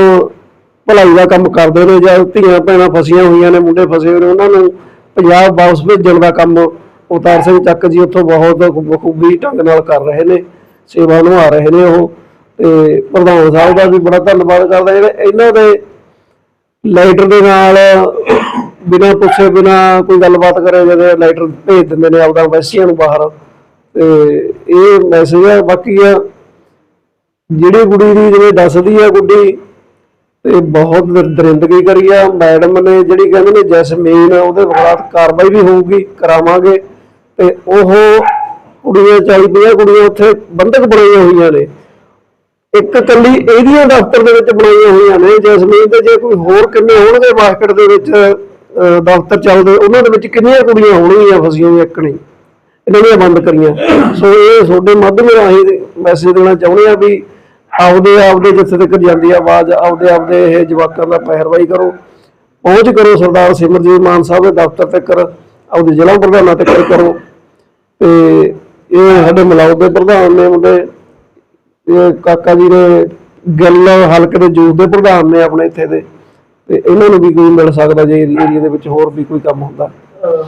ਭਲਾਈ ਦਾ ਕੰਮ ਕਰਦੇ ਨੇ, ਜਾਂ ਧੀਆਂ ਭੈਣਾਂ ਫਸੀਆਂ ਹੋਈਆਂ ਨੇ, ਮੁੰਡੇ ਫਸੇ ਹੋਏ ਨੇ, ਉਹਨਾਂ ਨੂੰ ਪੰਜਾਬ ਵਾਪਸ ਭੇਜਣ ਦਾ ਕੰਮ ਅਵਤਾਰ ਸਿੰਘ ਚੱਕ ਜੀ ਉੱਥੋਂ ਬਹੁਤ ਬਖੂਬੀ ਢੰਗ ਨਾਲ ਕਰ ਰਹੇ ਨੇ, ਸੇਵਾ ਨਿਭਾ ਰਹੇ ਨੇ ਉਹ। ਤੇ ਪ੍ਰਧਾਨ ਸਾਹਿਬ ਦਾ ਵੀ ਬੜਾ ਧੰਨਵਾਦ ਕਰਦਾ ਜਿਹੜੇ ਇਹਨਾਂ ਦੇ ਲਾਈਟਰ ਦੇ ਨਾਲ ਬਿਨਾਂ ਪੁੱਛੇ, ਬਿਨਾਂ ਕੋਈ ਗੱਲਬਾਤ ਕਰੇ ਜਦੋਂ ਲਾਈਟਰ ਭੇਜ ਦਿੰਦੇ ਨੇ ਆਪਦਾ ਵੈਸੀਆਂ ਨੂੰ ਬਾਹਰ। ਤੇ ਇਹ ਮੈਸੇਜ ਹੈ ਬਾਕੀ ਆ, ਜਿਹੜੀ ਕੁੜੀ ਦੀ ਜਿਵੇਂ ਦੱਸਦੀ ਆ ਗੁੱਡੀ ਤੇ ਬਹੁਤ ਦਰਿੰਦਗੀ ਕਰੀ ਆ। ਮੈਡਮ ਨੇ ਜਿਹੜੀ ਕਹਿੰਦੇ ਨੇ ਜੈਸਮੀਨ, ਉਹਦੇ ਖਿਲਾਫ ਕਾਰਵਾਈ ਵੀ ਹੋਊਗੀ, ਕਰਾਵਾਂਗੇ। ਤੇ ਉਹ ਕੁੜੀਆਂ 40 50 ਕੁੜੀਆਂ ਉੱਥੇ ਬੰਦਕ ਬਣਾਈਆਂ ਹੋਈਆਂ ਨੇ। ਇੱਕ ਕੱਲੀ ਇਹਦੀਆਂ ਦਫ਼ਤਰ ਦੇ ਵਿੱਚ ਬਣਾਈਆਂ ਹੋਈਆਂ ਨੇ, ਜੈਸਮੀਨ ਤੇ ਜੇ ਕੋਈ ਹੋਰ ਕਿੰਨੇ ਹੋਣਗੇ ਮਾਰਕੀਟ ਦੇ ਵਿੱਚ ਦਫ਼ਤਰ ਚੱਲਦੇ, ਉਹਨਾਂ ਦੇ ਵਿੱਚ ਕਿੰਨੀਆਂ ਕੁੜੀਆਂ ਹੋਣਗੀਆਂ ਫਸੀਆਂ ਹੋਈਆਂ ਇੱਕ ਨਹੀਂ? ਇਹਨਾਂ ਨੇ ਬੰਦ ਕਰੀਆਂ। ਸੋ ਇਹ ਤੁਹਾਡੇ ਮਾਧਿਅਮ ਰਾਹੀਂ ਮੈਸੇਜ ਦੇਣਾ ਚਾਹੁੰਦੇ ਆ ਵੀ ਆਪਦੇ ਆਪਦੇ ਜਿੱਥੇ ਤੱਕ ਜਾਂਦੀ ਆ ਆਵਾਜ਼, ਆਪਦੇ ਆਪਦੇ ਇਹ ਜਵਾਕਾਂ ਦਾ ਪਹਿਰਵਾਈ ਕਰੋ। ਪਹੁੰਚ ਕਰੋ ਸਰਦਾਰ ਸਿਮਰਜੀਤ ਮਾਨ ਸਾਹਿਬ ਦੇ ਦਫ਼ਤਰ ਤੱਕ, ਆਪਦੇ ਜ਼ਿਲ੍ਹਾ ਪ੍ਰਧਾਨਾਂ ਤੱਕ ਕਰੋ। ਤੇ ਇਹ ਸਾਡੇ ਮਲਾਉ ਦੇ ਪ੍ਰਧਾਨ ਨੇ ਮੁੰਡੇ ਇਹ ਕਾਕਾ ਜੀ ਨੇ ਗਿੱਲ ਹਲਕੇ ਦੇ ਜੂਸ ਦੇ ਪ੍ਰਧਾਨ ਨੇ ਆਪਣੇ ਇੱਥੇ ਦੇ। ਤੇ ਇਹਨਾਂ ਨੂੰ ਵੀ ਕੋਈ ਮਿਲ ਸਕਦਾ ਜੇ ਏਰੀਆ ਦੇ ਵਿੱਚ ਹੋਰ ਵੀ ਕੋਈ ਕੰਮ ਹੁੰਦਾ।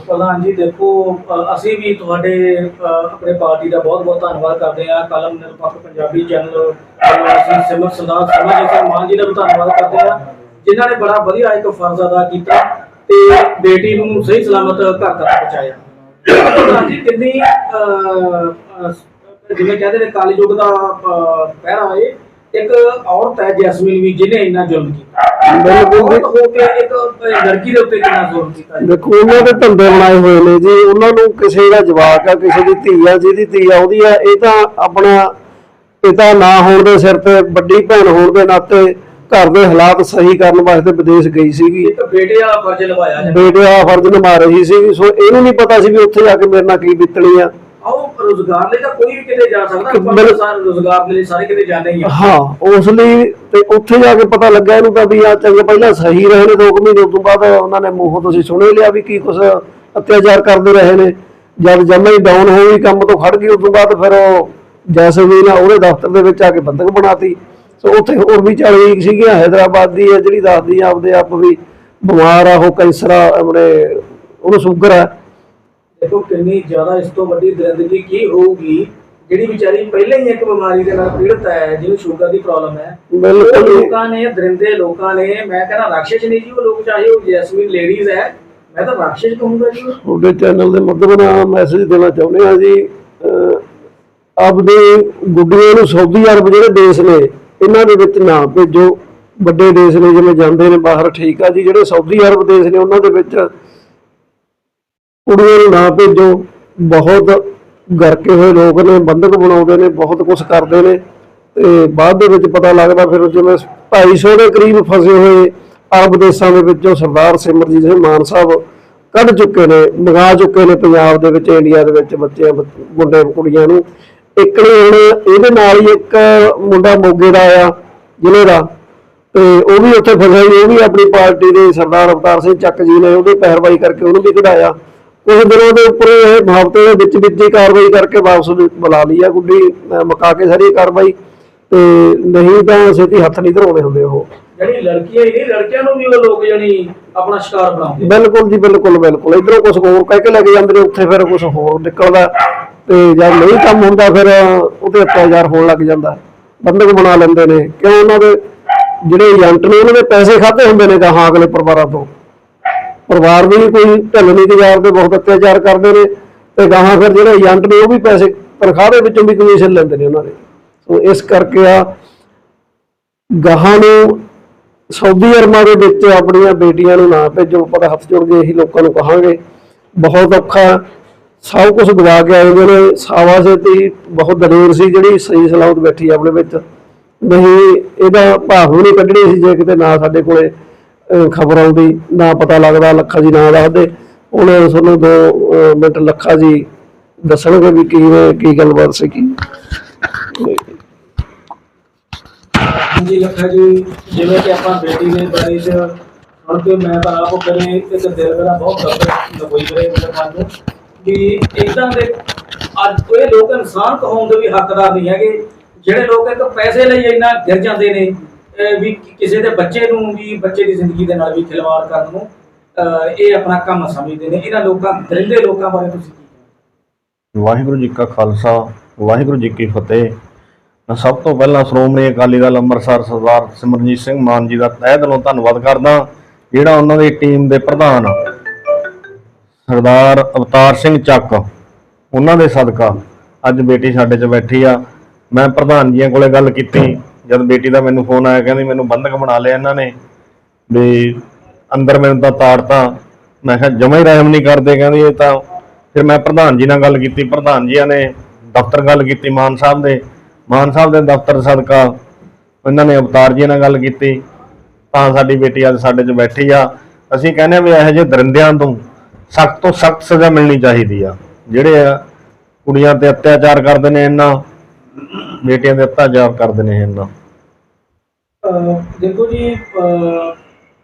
ਪ੍ਰਧਾਨ ਜੀ, ਦੇਖੋ ਅਸੀਂ ਵੀ ਤੁਹਾਡੇ ਆਪਣੇ ਪਾਰਟੀ ਦਾ ਬਹੁਤ ਬਹੁਤ ਧੰਨਵਾਦ ਕਰਦੇ ਹਾਂ। ਕਲਮ ਨਿਰਪੱਖ ਪੰਜਾਬੀ ਚੈਨਲ, ਅਸੀਂ ਸਿਮਰ ਸਰਦਾਰ ਸਿਮਰਜੀਤ ਸਿੰਘ ਮਾਨ ਜੀ ਦਾ ਵੀ ਧੰਨਵਾਦ ਕਰਦੇ ਹਾਂ। ਜਿਨ੍ਹਾਂ ਨੇ ਬੜਾ ਵਧੀਆ ਇੱਕ ਫਰਜ਼ ਅਦਾ ਕੀਤਾ ਤੇ ਬੇਟੀ ਨੂੰ ਸਹੀ ਸਲਾਮਤ ਘਰ ਤੱਕ ਪਹੁੰਚਾਇਆ। ਪ੍ਰਧਾਨ ਜੀ, ਕਿੰਨੀ ਜਿਵੇਂ ਕਹਿੰਦੇ ਨੇ ਕਾਲੀ ਯੁੱਗ ਦਾ ਅਹ, ਪਹਿਰਾ ਹੈ ਇੱਕ ਔਰਤ ਹੈ ਜੈਸਮੀਨ ਵੀ ਜਿਹਨੇ ਇੰਨਾ ਜ਼ੁਲਮ ਕੀਤਾ। ਬਿਲਕੁਲ ਜੀ। ਔਰਤ ਹੋ ਕੇ ਇੱਕ ਲੜਕੀ ਦੇ ਉੱਤੇ ਕਿੰਨਾ ਜ਼ੁਲਮ ਕੀਤਾ ਜੀ। ਦੇਖੋ ਉਹਨਾਂ ਦੇ ਧੰਦੇ ਬਣਾਏ ਹੋਏ ਨੇ ਜੀ। ਉਹਨਾਂ ਨੂੰ ਕਿਸੇ ਦਾ ਜਵਾਕ ਆ ਕਿਸੇ ਦੀ ਧੀ ਆ ਜਿਹਦੀ ਧੀ ਆ ਉਹਦੀ ਆ ਇਹ ਤਾਂ ਆਪਣਾ ਪਿਤਾ ਨਾ ਹੋਣ ਦੇ ਸਿਰ ਤੇ ਵੱਡੀ ਭੈਣ ਹੋਣ ਦੇ ਨਾਤੇ ਘਰ ਦੇ ਹਾਲਾਤ ਸਹੀ ਕਰਨ ਵਾਸਤੇ ਵਿਦੇਸ਼ ਗਈ ਸੀਗੀ। ਇੱਕ ਬੇਟੇ ਵਾਲਾ ਫਰਜ਼ ਨਿਭਾਇਆ ਜਾਂਦਾ। ਬੇਟੇ ਆ ਫਰਜ਼ ਨਿਭਾ ਰਹੀ ਸੀ ਸੋ ਇਹਨੂੰ ਨਹੀਂ ਪਤਾ ਸੀ ਵੀ ਉੱਥੇ ਜਾ ਕੇ ਮੇਰੇ ਨਾਲ ਕੀ ਬੀਤਣੀ ਆ। ਆਓ ਰੋਜ਼ਗਾਰ ਲਈ ਤਾਂ ਕੋਈ ਵੀ ਕਿਤੇ ਜਾ ਸਕਦਾ ਆਪਾਂ ਬਿਲ- ਸਾਰੇ ਰੋਜ਼ਗਾਰ ਦੇ ਲਈ ਸਾਰੇ ਕਿਤੇ ਜਾਂਦੇ ਹੀ ਆ। ਹਾਂ ਉਸ ਲਈ ਤੇ ਉੱਥੇ ਜਾ ਕੇ ਪਤਾ ਲੱਗਾ ਇਹਨੂੰ ਤਾਂ ਵੀ ਆ ਚੰਗੇ ਪਹਿਲਾਂ ਸਹੀ ਰਹੇ ਨੇ 2 ਮਹੀਨੇ ਉਸ ਤੋਂ ਬਾਅਦ ਉਹਨਾਂ ਨੇ ਮੂੰਹੋਂ ਤੁਸੀਂ ਸੁਣੇ ਲਿਆ ਵੀ ਕੀ ਕੁਛ ਅਤਿਆਚਾਰ ਕਰਦੇ ਰਹੇ ਨੇ। ਜਦ ਜਮਾ ਹੀ ਡਾਊਨ ਹੋ ਗਈ ਕੰਮ ਤੋਂ ਖੜ ਗਈ ਉਸ ਤੋਂ ਬਾਅਦ ਫਿਰ ਉਹ ਜੈਸਮੀਨ ਆ ਉਹਦੇ ਦਫ਼ਤਰ ਦੇ ਵਿੱਚ ਆ ਕੇ ਬੰਦਕ ਬਣਾਤੀ। ਸੋ ਉੱਥੇ ਹੋਰ ਵੀ 40 ਸੀਗੀਆਂ ਹੈਦਰਾਬਾਦ ਦੀ ਹੈ ਜਿਹੜੀ ਦੱਸਦੀ ਆਪਦੇ ਆਪ ਵੀ ਬਿਮਾਰ ਆ ਉਹ ਕੈਂਸਰ ਆ ਆਪਣੇ ਉਹਨੂੰ ਸ਼ੂਗਰ ਆ। ਦੇਖੋ ਕਿੰਨੀ ਜ਼ਿਆਦਾ ਇਸ ਤੋਂ ਵੱਡੀ ਦਰਿੰਦਗੀ ਕੀ ਹੋਊਗੀ ਜਿਹੜੀ ਵਿਚਾਰੀ ਪਹਿਲਾਂ ਹੀ ਇੱਕ ਬਿਮਾਰੀ ਦੇ ਨਾਲ ਪੀੜਤ ਹੈ ਜਿਹਨੂੰ ਸ਼ੂਗਰ ਦੀ ਪ੍ਰੋਬਲਮ ਹੈ ਬਿਲਕੁਲ। ਲੋਕਾਂ ਨੇ ਦਰਿੰਦੇ ਲੋਕਾਂ ਨੇ ਮੈਂ ਕਹਿੰਦਾ ਰਾਖਸ਼ ਨਹੀਂ ਜੀ ਉਹ ਲੋਕ ਚਾਹੇ ਉਹ ਜੈਸਮੀਨ ਲੇਡੀਜ਼ ਹੈ ਮੈਂ ਤਾਂ ਰਾਖਸ਼ ਕਹੂੰਗਾ ਜੀ। ਤੁਹਾਡੇ ਚੈਨਲ ਦੇ ਮਾਧਿਅਮ ਨਾਲ ਮੈਸੇਜ ਦੇਣਾ ਚਾਹੁੰਦੇ ਆ ਜੀ ਆਪਦੇ ਗੁੱਡੀਆਂ ਨੂੰ ਸਾਊਦੀ ਅਰਬ ਜਿਹੜੇ ਦੇਸ਼ ਨੇ ਇਹਨਾਂ ਦੇ ਵਿੱਚ ਨਾ ਭੇਜੋ ਵੱਡੇ ਦੇਸ਼ ਨੇ ਜਿਵੇਂ ਜਾਂਦੇ ਨੇ ਬਾਹਰ ਠੀਕ ਆ ਜੀ ਜਿਹੜੇ ਸਾਊਦੀ ਅਰਬ ਦੇਸ਼ ਨੇ ਉਹਨਾਂ ਦੇ ਵਿੱਚ ਕੁੜੀਆਂ ਨੂੰ ਨਾ ਭੇਜੋ। ਬਹੁਤ ਗਰਕੇ ਹੋਏ ਲੋਕ ਨੇ, ਬੰਧਕ ਬਣਾਉਂਦੇ ਨੇ, ਬਹੁਤ ਕੁਝ ਕਰਦੇ ਨੇ। ਤੇ ਬਾਅਦ ਦੇ ਵਿੱਚ ਪਤਾ ਲੱਗਦਾ ਫਿਰ ਜਿਵੇਂ 250 ਦੇ ਕਰੀਬ ਫਸੇ ਹੋਏ ਅਰਬ ਦੇਸ਼ਾਂ ਦੇ ਵਿੱਚੋਂ ਸਰਦਾਰ ਸਿਮਰਜੀਤ ਸਿੰਘ ਮਾਨ ਸਾਹਿਬ ਕੱਢ ਚੁੱਕੇ ਨੇ ਮੰਗਾ ਚੁੱਕੇ ਨੇ ਪੰਜਾਬ ਦੇ ਵਿੱਚ, ਇੰਡੀਆ ਦੇ ਵਿੱਚ ਬੱਚੇ ਮੁੰਡੇ, ਕੁੜੀਆਂ ਨੂੰ। ਇੱਕ ਨੇ ਹੁਣ ਇਹਦੇ ਨਾਲ ਹੀ ਇੱਕ ਮੁੰਡਾ ਮੋਗੇ ਦਾ ਆਇਆ, ਜ਼ਿਲ੍ਹੇ ਦਾ। ਤੇ ਉਹ ਵੀ ਉੱਥੇ ਫਸਿਆ ਸੀ, ਉਹ ਵੀ ਆਪਣੀ ਪਾਰਟੀ ਦੇ ਸਰਦਾਰ ਅਵਤਾਰ ਸਿੰਘ ਚੱਕ ਜੀ ਨੇ ਉਹਦੀ ਪੈਰਵਾਈ ਕਰਕੇ ਉਹਨੂੰ ਵੀ ਕਢਾਇਆ। ਕੁਝ ਦਿਨਾਂ ਦੇ ਉੱਪਰ ਇਹ ਹਫ਼ਤੇ ਦੇ ਵਿੱਚ ਵਿੱਚ ਹੀ ਕਾਰਵਾਈ ਕਰਕੇ ਵਾਪਸ ਬੁਲਾ ਲਈ ਆ ਗੁੱਡੀ ਮੁਕਾ ਕੇ ਸਾਰੀ ਕਾਰਵਾਈ। ਤੇ ਨਹੀਂ ਤਾਂ ਛੇਤੀ ਹੱਥ ਨਹੀਂ ਧਰਾਉਂਦੇ ਹੁੰਦੇ ਉਹ। ਜਿਹੜੀ ਲੜਕੀਆਂ ਹੀ ਨਹੀਂ ਲੜਕਿਆਂ ਨੂੰ ਵੀ ਉਹ ਲੋਕ ਜਿਹੜੀ ਆਪਣਾ ਸ਼ਿਕਾਰ ਬਣਾਉਂਦੇ ਬਿਲਕੁਲ ਜੀ ਬਿਲਕੁਲ ਬਿਲਕੁਲ। ਇਧਰੋਂ ਕੁਝ ਹੋਰ ਕਹਿ ਕੇ ਲੈ ਕੇ ਜਾਂਦੇ ਨੇ ਉੱਥੇ ਫਿਰ ਕੁਝ ਹੋਰ ਨਿਕਲਦਾ। ਤੇ ਜਦ ਨਹੀਂ ਕੰਮ ਹੁੰਦਾ ਫਿਰ ਉਹਦੇ ਅਤਿਆਚਾਰ ਹੋਣ ਲੱਗ ਜਾਂਦਾ। ਬੰਦਕ ਬਣਾ ਲੈਂਦੇ ਨੇ। ਕਿਉਂ ਉਹਨਾਂ ਦੇ ਜਿਹੜੇ ਏਜੰਟ ਨੇ ਉਹਨਾਂ ਦੇ ਪੈਸੇ ਖਾਦੇ ਹੁੰਦੇ ਨੇ ਗਾਹਾਂ ਅਗਲੇ ਪਰਿਵਾਰਾਂ ਤੋਂ? ਪਰਿਵਾਰ ਵੀ ਕੋਈ ਢਿੱਲ ਨਹੀਂ ਗੁਜ਼ਾਰਦੇ ਬਹੁਤ ਅਤਿਆਚਾਰ ਕਰਦੇ ਨੇ ਤੇ ਗਾਹਾਂ ਫਿਰ ਜਿਹੜੇ ਏਜੰਟ ਨੇ ਉਹ ਵੀ ਪੈਸੇ ਤਨਖਾਹ ਦੇ ਵਿੱਚੋਂ ਵੀ ਕਮਿਸ਼ਨ ਲੈਂਦੇ ਨੇ ਉਹਨਾਂ ਦੇ। ਸੋ ਇਸ ਕਰਕੇ ਆ ਗਾਹਾਂ ਨੂੰ ਸਾਊਦੀ ਅਰਮਾਂ ਦੇ ਵਿੱਚ ਆਪਣੀਆਂ ਬੇਟੀਆਂ ਨੂੰ ਨਾ ਭੇਜੋ ਪਤਾ ਹੱਥ ਜੋੜ ਕੇ ਇਹੀ ਲੋਕਾਂ ਨੂੰ ਕਹਾਂਗੇ। ਬਹੁਤ ਔਖਾ ਸਭ ਕੁਝ ਗਵਾ ਕੇ ਆਏ ਹੋਏ ਨੇ। ਸਾਵਾ ਸੇ ਬਹੁਤ ਦਲੇਰ ਸੀ ਜਿਹੜੀ ਸਹੀ ਸਲਾਮਤ ਬੈਠੀ ਆ ਆਪਣੇ ਵਿੱਚ। ਨਹੀਂ, ਇਹਦਾ ਭਾਵ ਵੀ ਨਹੀਂ ਕੱਢਣੀ ਸੀ ਜੇ ਕਿਤੇ ਨਾ ਸਾਡੇ ਕੋਲੇ ਖਬਰ ਆਉਂਦੀ ਨਾ ਪਤਾ ਲੱਗਦਾ, ਲੱਖਾ ਜੀ ਨਾ ਦੱਸਦੇ। ਹੁਣ ਤੁਹਾਨੂੰ ਦੋ ਮਿੰਟ ਲੱਖਾ ਜੀ ਦੱਸਣਗੇ ਵੀ ਕੀ ਕੀ ਗੱਲਬਾਤ ਸੀ ਕੀ ਹਾਂਜੀ, ਲੱਖਾ ਜੀ, ਜਿਵੇਂ ਕਿ ਆਪਾਂ ਬੇਟੀ ਨੇ ਬਾਰੇ ਚ ਹੁਣ ਕਿ ਮੈਂ ਤਾਂ ਆਪ ਕਰੇ ਇੱਕ ਦਿਲ ਮੇਰਾ ਬਹੁਤ ਦਰਦ ਹੋਈ ਕਰੇ ਮੇਰੇ ਮਨ ਨੂੰ, ਵੀ ਇਦਾਂ ਦੇ ਅੱਜ ਇਹ ਲੋਕ ਇਨਸਾਨ ਕਹਾਉਣ ਦੇ ਵੀ ਹੱਕਦਾਰ ਨਹੀਂ ਹੈਗੇ, ਜਿਹੜੇ ਲੋਕ ਇੱਕ ਪੈਸੇ ਲਈ ਇੰਨਾ ਗਿਰ ਜਾਂਦੇ ਨੇ ਵੀ ਕਿਸੇ ਦੇ ਬੱਚੇ ਨੂੰ ਵੀ, ਬੱਚੇ ਦੀ ਜ਼ਿੰਦਗੀ ਦੇ ਨਾਲ ਵੀ ਖਿਲਵਾੜ ਕਰਨ ਨੂੰ ਇਹ ਆਪਣਾ ਕੰਮ ਸਮਝਦੇ ਨੇ। ਇਹਨਾਂ ਲੋਕਾਂ, ਦਰਿੰਦੇ ਲੋਕਾਂ ਬਾਰੇ ਤੁਸੀਂ ਕੀ ਵਾਹਿਗੁਰੂ ਜੀ ਕਾ ਖਾਲਸਾ, ਵਾਹਿਗੁਰੂ ਜੀ ਕੀ ਫਤਿਹ। ਸਭ ਤੋਂ ਪਹਿਲਾਂ ਸ਼੍ਰੋਮਣੀ ਅਕਾਲੀ ਦਲ ਅੰਮ੍ਰਿਤਸਰ ਸਰਦਾਰ ਸਿਮਰਨਜੀਤ ਸਿੰਘ ਮਾਨ ਜੀ ਦਾ ਤਹਿ ਦਿਲੋਂ ਧੰਨਵਾਦ ਕਰਦਾ ਜਿਹੜਾ ਉਹਨਾਂ ਦੀ ਟੀਮ ਦੇ ਪ੍ਰਧਾਨ ਸਰਦਾਰ ਅਵਤਾਰ ਸਿੰਘ ਚੱਕ, ਉਹਨਾਂ ਦੇ ਸਦਕਾ ਅੱਜ ਬੇਟੀ ਸਾਡੇ 'ਚ ਬੈਠੀ ਆ। ਮੈਂ ਪ੍ਰਧਾਨ ਜੀਆਂ ਕੋਲੇ ਗੱਲ ਕੀਤੀ। ਜਦ ਬੇਟੀ ਦਾ ਮੈਨੂੰ ਫੋਨ ਆਇਆ, ਕਹਿੰਦੀ ਮੈਨੂੰ ਬੰਧਕ ਬਣਾ ਲਿਆ ਇਹਨਾਂ ਨੇ ਵੀ ਅੰਦਰ ਮੈਨੂੰ ਤਾਂ ਤਾੜਤਾ। ਮੈਂ ਕਿਹਾ, ਜਮਾ ਹੀ ਰਹਿਮ ਨਹੀਂ ਕਰਦੇ, ਕਹਿੰਦੀ ਇਹ ਤਾਂ। ਫਿਰ ਮੈਂ ਪ੍ਰਧਾਨ ਜੀ ਨਾਲ ਗੱਲ ਕੀਤੀ, ਪ੍ਰਧਾਨ ਜੀਆਂ ਨੇ ਦਫ਼ਤਰ ਗੱਲ ਕੀਤੀ ਮਾਨ ਸਾਹਿਬ ਦੇ। ਮਾਨ ਸਾਹਿਬ ਦੇ ਦਫ਼ਤਰ ਸਦਕਾ ਇਹਨਾਂ ਨੇ ਅਵਤਾਰ ਜੀ ਨਾਲ ਗੱਲ ਕੀਤੀ, ਤਾਂ ਸਾਡੀ ਬੇਟੀ ਅੱਜ ਸਾਡੇ 'ਚ ਬੈਠੀ ਆ। ਅਸੀਂ ਕਹਿੰਦੇ ਆ ਵੀ ਇਹੋ ਜਿਹੇ ਦਰਿੰਦਿਆਂ ਤੋਂ ਸਖਤ ਤੋਂ ਸਖਤ ਸਜ਼ਾ ਮਿਲਣੀ ਚਾਹੀਦੀ ਆ। ਜਿਹੜੇ ਆ ਕੁੜੀਆਂ ਤੇ ਅਤਿਆਚਾਰ ਕਰਦੇ ਨੇ ਇਹਨਾਂ ਬੇਟੀਆਂ ਤੇ ਅਤਿਆਚਾਰ ਕਰਦੇ ਨੇ ਇਹਨਾਂ ਅਹ ਦੇਖੋ ਜੀ ਅਹ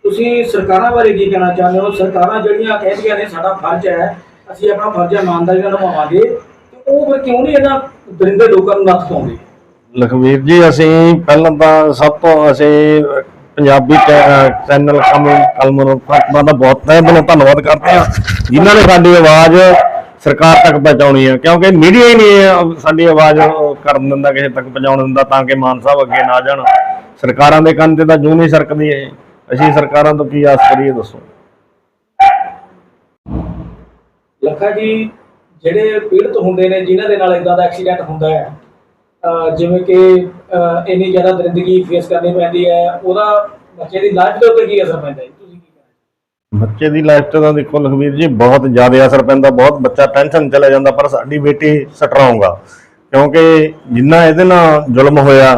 ਤੁਸੀਂ ਸਰਕਾਰਾਂ ਬਾਰੇ ਕੀ ਕਹਿਣਾ ਚਾਹੁੰਦੇ ਹੋ? ਸਰਕਾਰਾਂ ਜਿਹੜੀਆਂ ਕਹਿੰਦੀਆਂ ਨੇ ਸਾਡਾ ਫਰਜ਼ ਹੈ ਅਸੀਂ ਆਪਣਾ ਫਰਜ਼ ਇਮਾਨਦਾਰੀ ਨਾਲ ਨਿਭਾਵਾਂਗੇ ਤੇ ਉਹ ਫਿਰ ਕਿਉਂ ਨਹੀਂ ਇਹਨਾਂ ਦਰਿੰਦੇ ਲੋਕਾਂ ਨੂੰ ਨੱਥ ਪਾਉਂਦੇ? ਲਖਵੀਰ ਜੀ ਅਸੀਂ ਪਹਿਲਾਂ ਤਾਂ ਸਭ ਤੋਂ ਅਸੀਂ ਪੰਜਾਬੀ ਚੈ- ਚੈਨਲ ਕਮ ਕਲਮਨ ਫਾਤਮਾ ਦਾ ਬਹੁਤ ਤਹਿ ਦਿਲੋਂ ਧੰਨਵਾਦ ਕਰਦੇ ਹਾਂ। ਜਿਨ੍ਹਾਂ ਨੇ ਸਾਡੀ ਆਵਾਜ਼ ਸਰਕਾਰ ਤੱਕ ਪਹੁੰਚਾਉਣੀ ਹੈ ਕਿਉਂਕਿ ਮੀਡੀਆ ਹੀ ਨਹੀਂ ਸਾਡੀ ਆਵਾਜ਼ ਕਰਨ ਦਿੰਦਾ, ਕਿਸੇ ਤੱਕ ਪਹੁੰਚਾਉਣ ਦਿੰਦਾ, ਤਾਂ ਕਿ ਮਾਨ ਸਾਹਿਬ ਅੱਗੇ ਨਾ ਜਾਣ। ਸਰਕਾਰਾਂ ਦੇ ਕੰਨ ਤੇ ਤਾਂ ਜੂ ਨਹੀਂ ਸਰਕਦੀ ਇਹ। ਅਸੀਂ ਸਰਕਾਰਾਂ ਤੋਂ ਕੀ ਆਸ ਕਰੀਏ, ਦੱਸੋ। ਲੱਖਾ ਜੀ, ਜਿਹੜੇ ਪੀੜਤ ਹੁੰਦੇ ਨੇ, ਜਿਨ੍ਹਾਂ ਦੇ ਨਾਲ ਇਦਾਂ ਦਾ ਐਕਸੀਡੈਂਟ ਹੁੰਦਾ ਹੈ ਜਿਵੇਂ ਕਿ ਇੰਨੀ ਜ਼ਿਆਦਾ ਦਰਿੰਦਗੀ ਫੇਸ ਕਰਨੀ ਪੈਂਦੀ ਹੈ, ਉਹਦਾ ਬੱਚੇ ਦੀ ਲਾਈਫ ਦੇ ਉੱਤੇ ਕੀ ਅਸਰ ਪੈਂਦਾ ਹੈ? ਬੱਚੇ ਦੀ ਲਾਈਫ ਤੇ ਤਾਂ ਦੇਖੋ ਲਖਵੀਰ ਜੀ ਬਹੁਤ ਜ਼ਿਆਦਾ ਅਸਰ ਪੈਂਦਾ ਬਹੁਤ ਬੱਚਾ ਟੈਨਸ਼ਨ ਚਲੇ ਜਾਂਦਾ ਪਰ ਸਾਡੀ ਬੇਟੀ ਸਟਰੋਂਗ ਆ। ਕਿਉਂਕਿ ਜਿੰਨਾ ਇਹਦੇ ਨਾਲ ਜ਼ੁਲਮ ਹੋਇਆ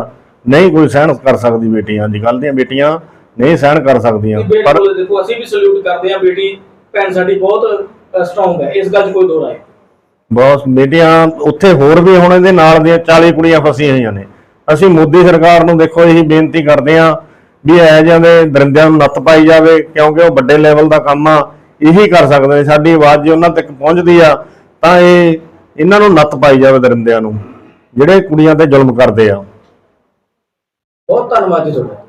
ਨਹੀਂ ਕੋਈ ਸਹਿਣ ਕਰ ਸਕਦੀ ਬੇਟੀਆਂ ਅੱਜ ਕੱਲ੍ਹ ਦੀਆਂ ਬੇਟੀਆਂ ਨਹੀਂ ਸਹਿਣ ਕਰ ਸਕਦੀਆਂ। ਪਰ ਕੋਲ ਦੇਖੋ ਅਸੀਂ ਵੀ ਸਲੂਟ ਕਰਦੇ ਹਾਂ ਬੇਟੀ ਭੈਣ ਸਾਡੀ ਬਹੁਤ ਸਟਰੋਂਗ ਹੈ ਇਸ ਗੱਲ 'ਚ ਕੋਈ ਦੋ ਰਾਏ ਬਹੁਤ ਬੇਟੀਆਂ ਉੱਥੇ ਹੋਰ ਵੀ ਹੁਣ ਇਹਦੇ ਨਾਲ ਦੀਆਂ 40 ਕੁੜੀਆਂ ਫਸੀਆਂ ਹੋਈਆਂ ਨੇ। ਅਸੀਂ ਮੋਦੀ ਸਰਕਾਰ ਨੂੰ ਦੇਖੋ ਇਹੀ ਬੇਨਤੀ ਕਰਦੇ ਹਾਂ ਵੀ ਇਹੋ ਜਿਹਾਂ ਦਰਿੰਦਿਆਂ ਨੂੰ ਨੱਤ ਪਾਈ ਜਾਵੇ, ਕਿਉਂਕਿ ਉਹ ਵੱਡੇ ਲੈਵਲ ਦਾ ਕੰਮ ਆ, ਇਹੀ ਕਰ ਸਕਦੇ ਨੇ। ਸਾਡੀ ਆਵਾਜ਼ ਜੇ ਉਹਨਾਂ ਤੱਕ ਪਹੁੰਚਦੀ ਆ, ਤਾਂ ਇਹ ਇਹਨਾਂ ਨੂੰ ਨੱਤ ਪਾਈ ਜਾਵੇ ਦਰਿੰਦਿਆਂ ਨੂੰ, ਜਿਹੜੇ ਕੁੜੀਆਂ ਤੇ ਜ਼ੁਲਮ ਕਰਦੇ ਆ। ਬਹੁਤ ਧੰਨਵਾਦ ਜੀ ਤੁਹਾਡਾ।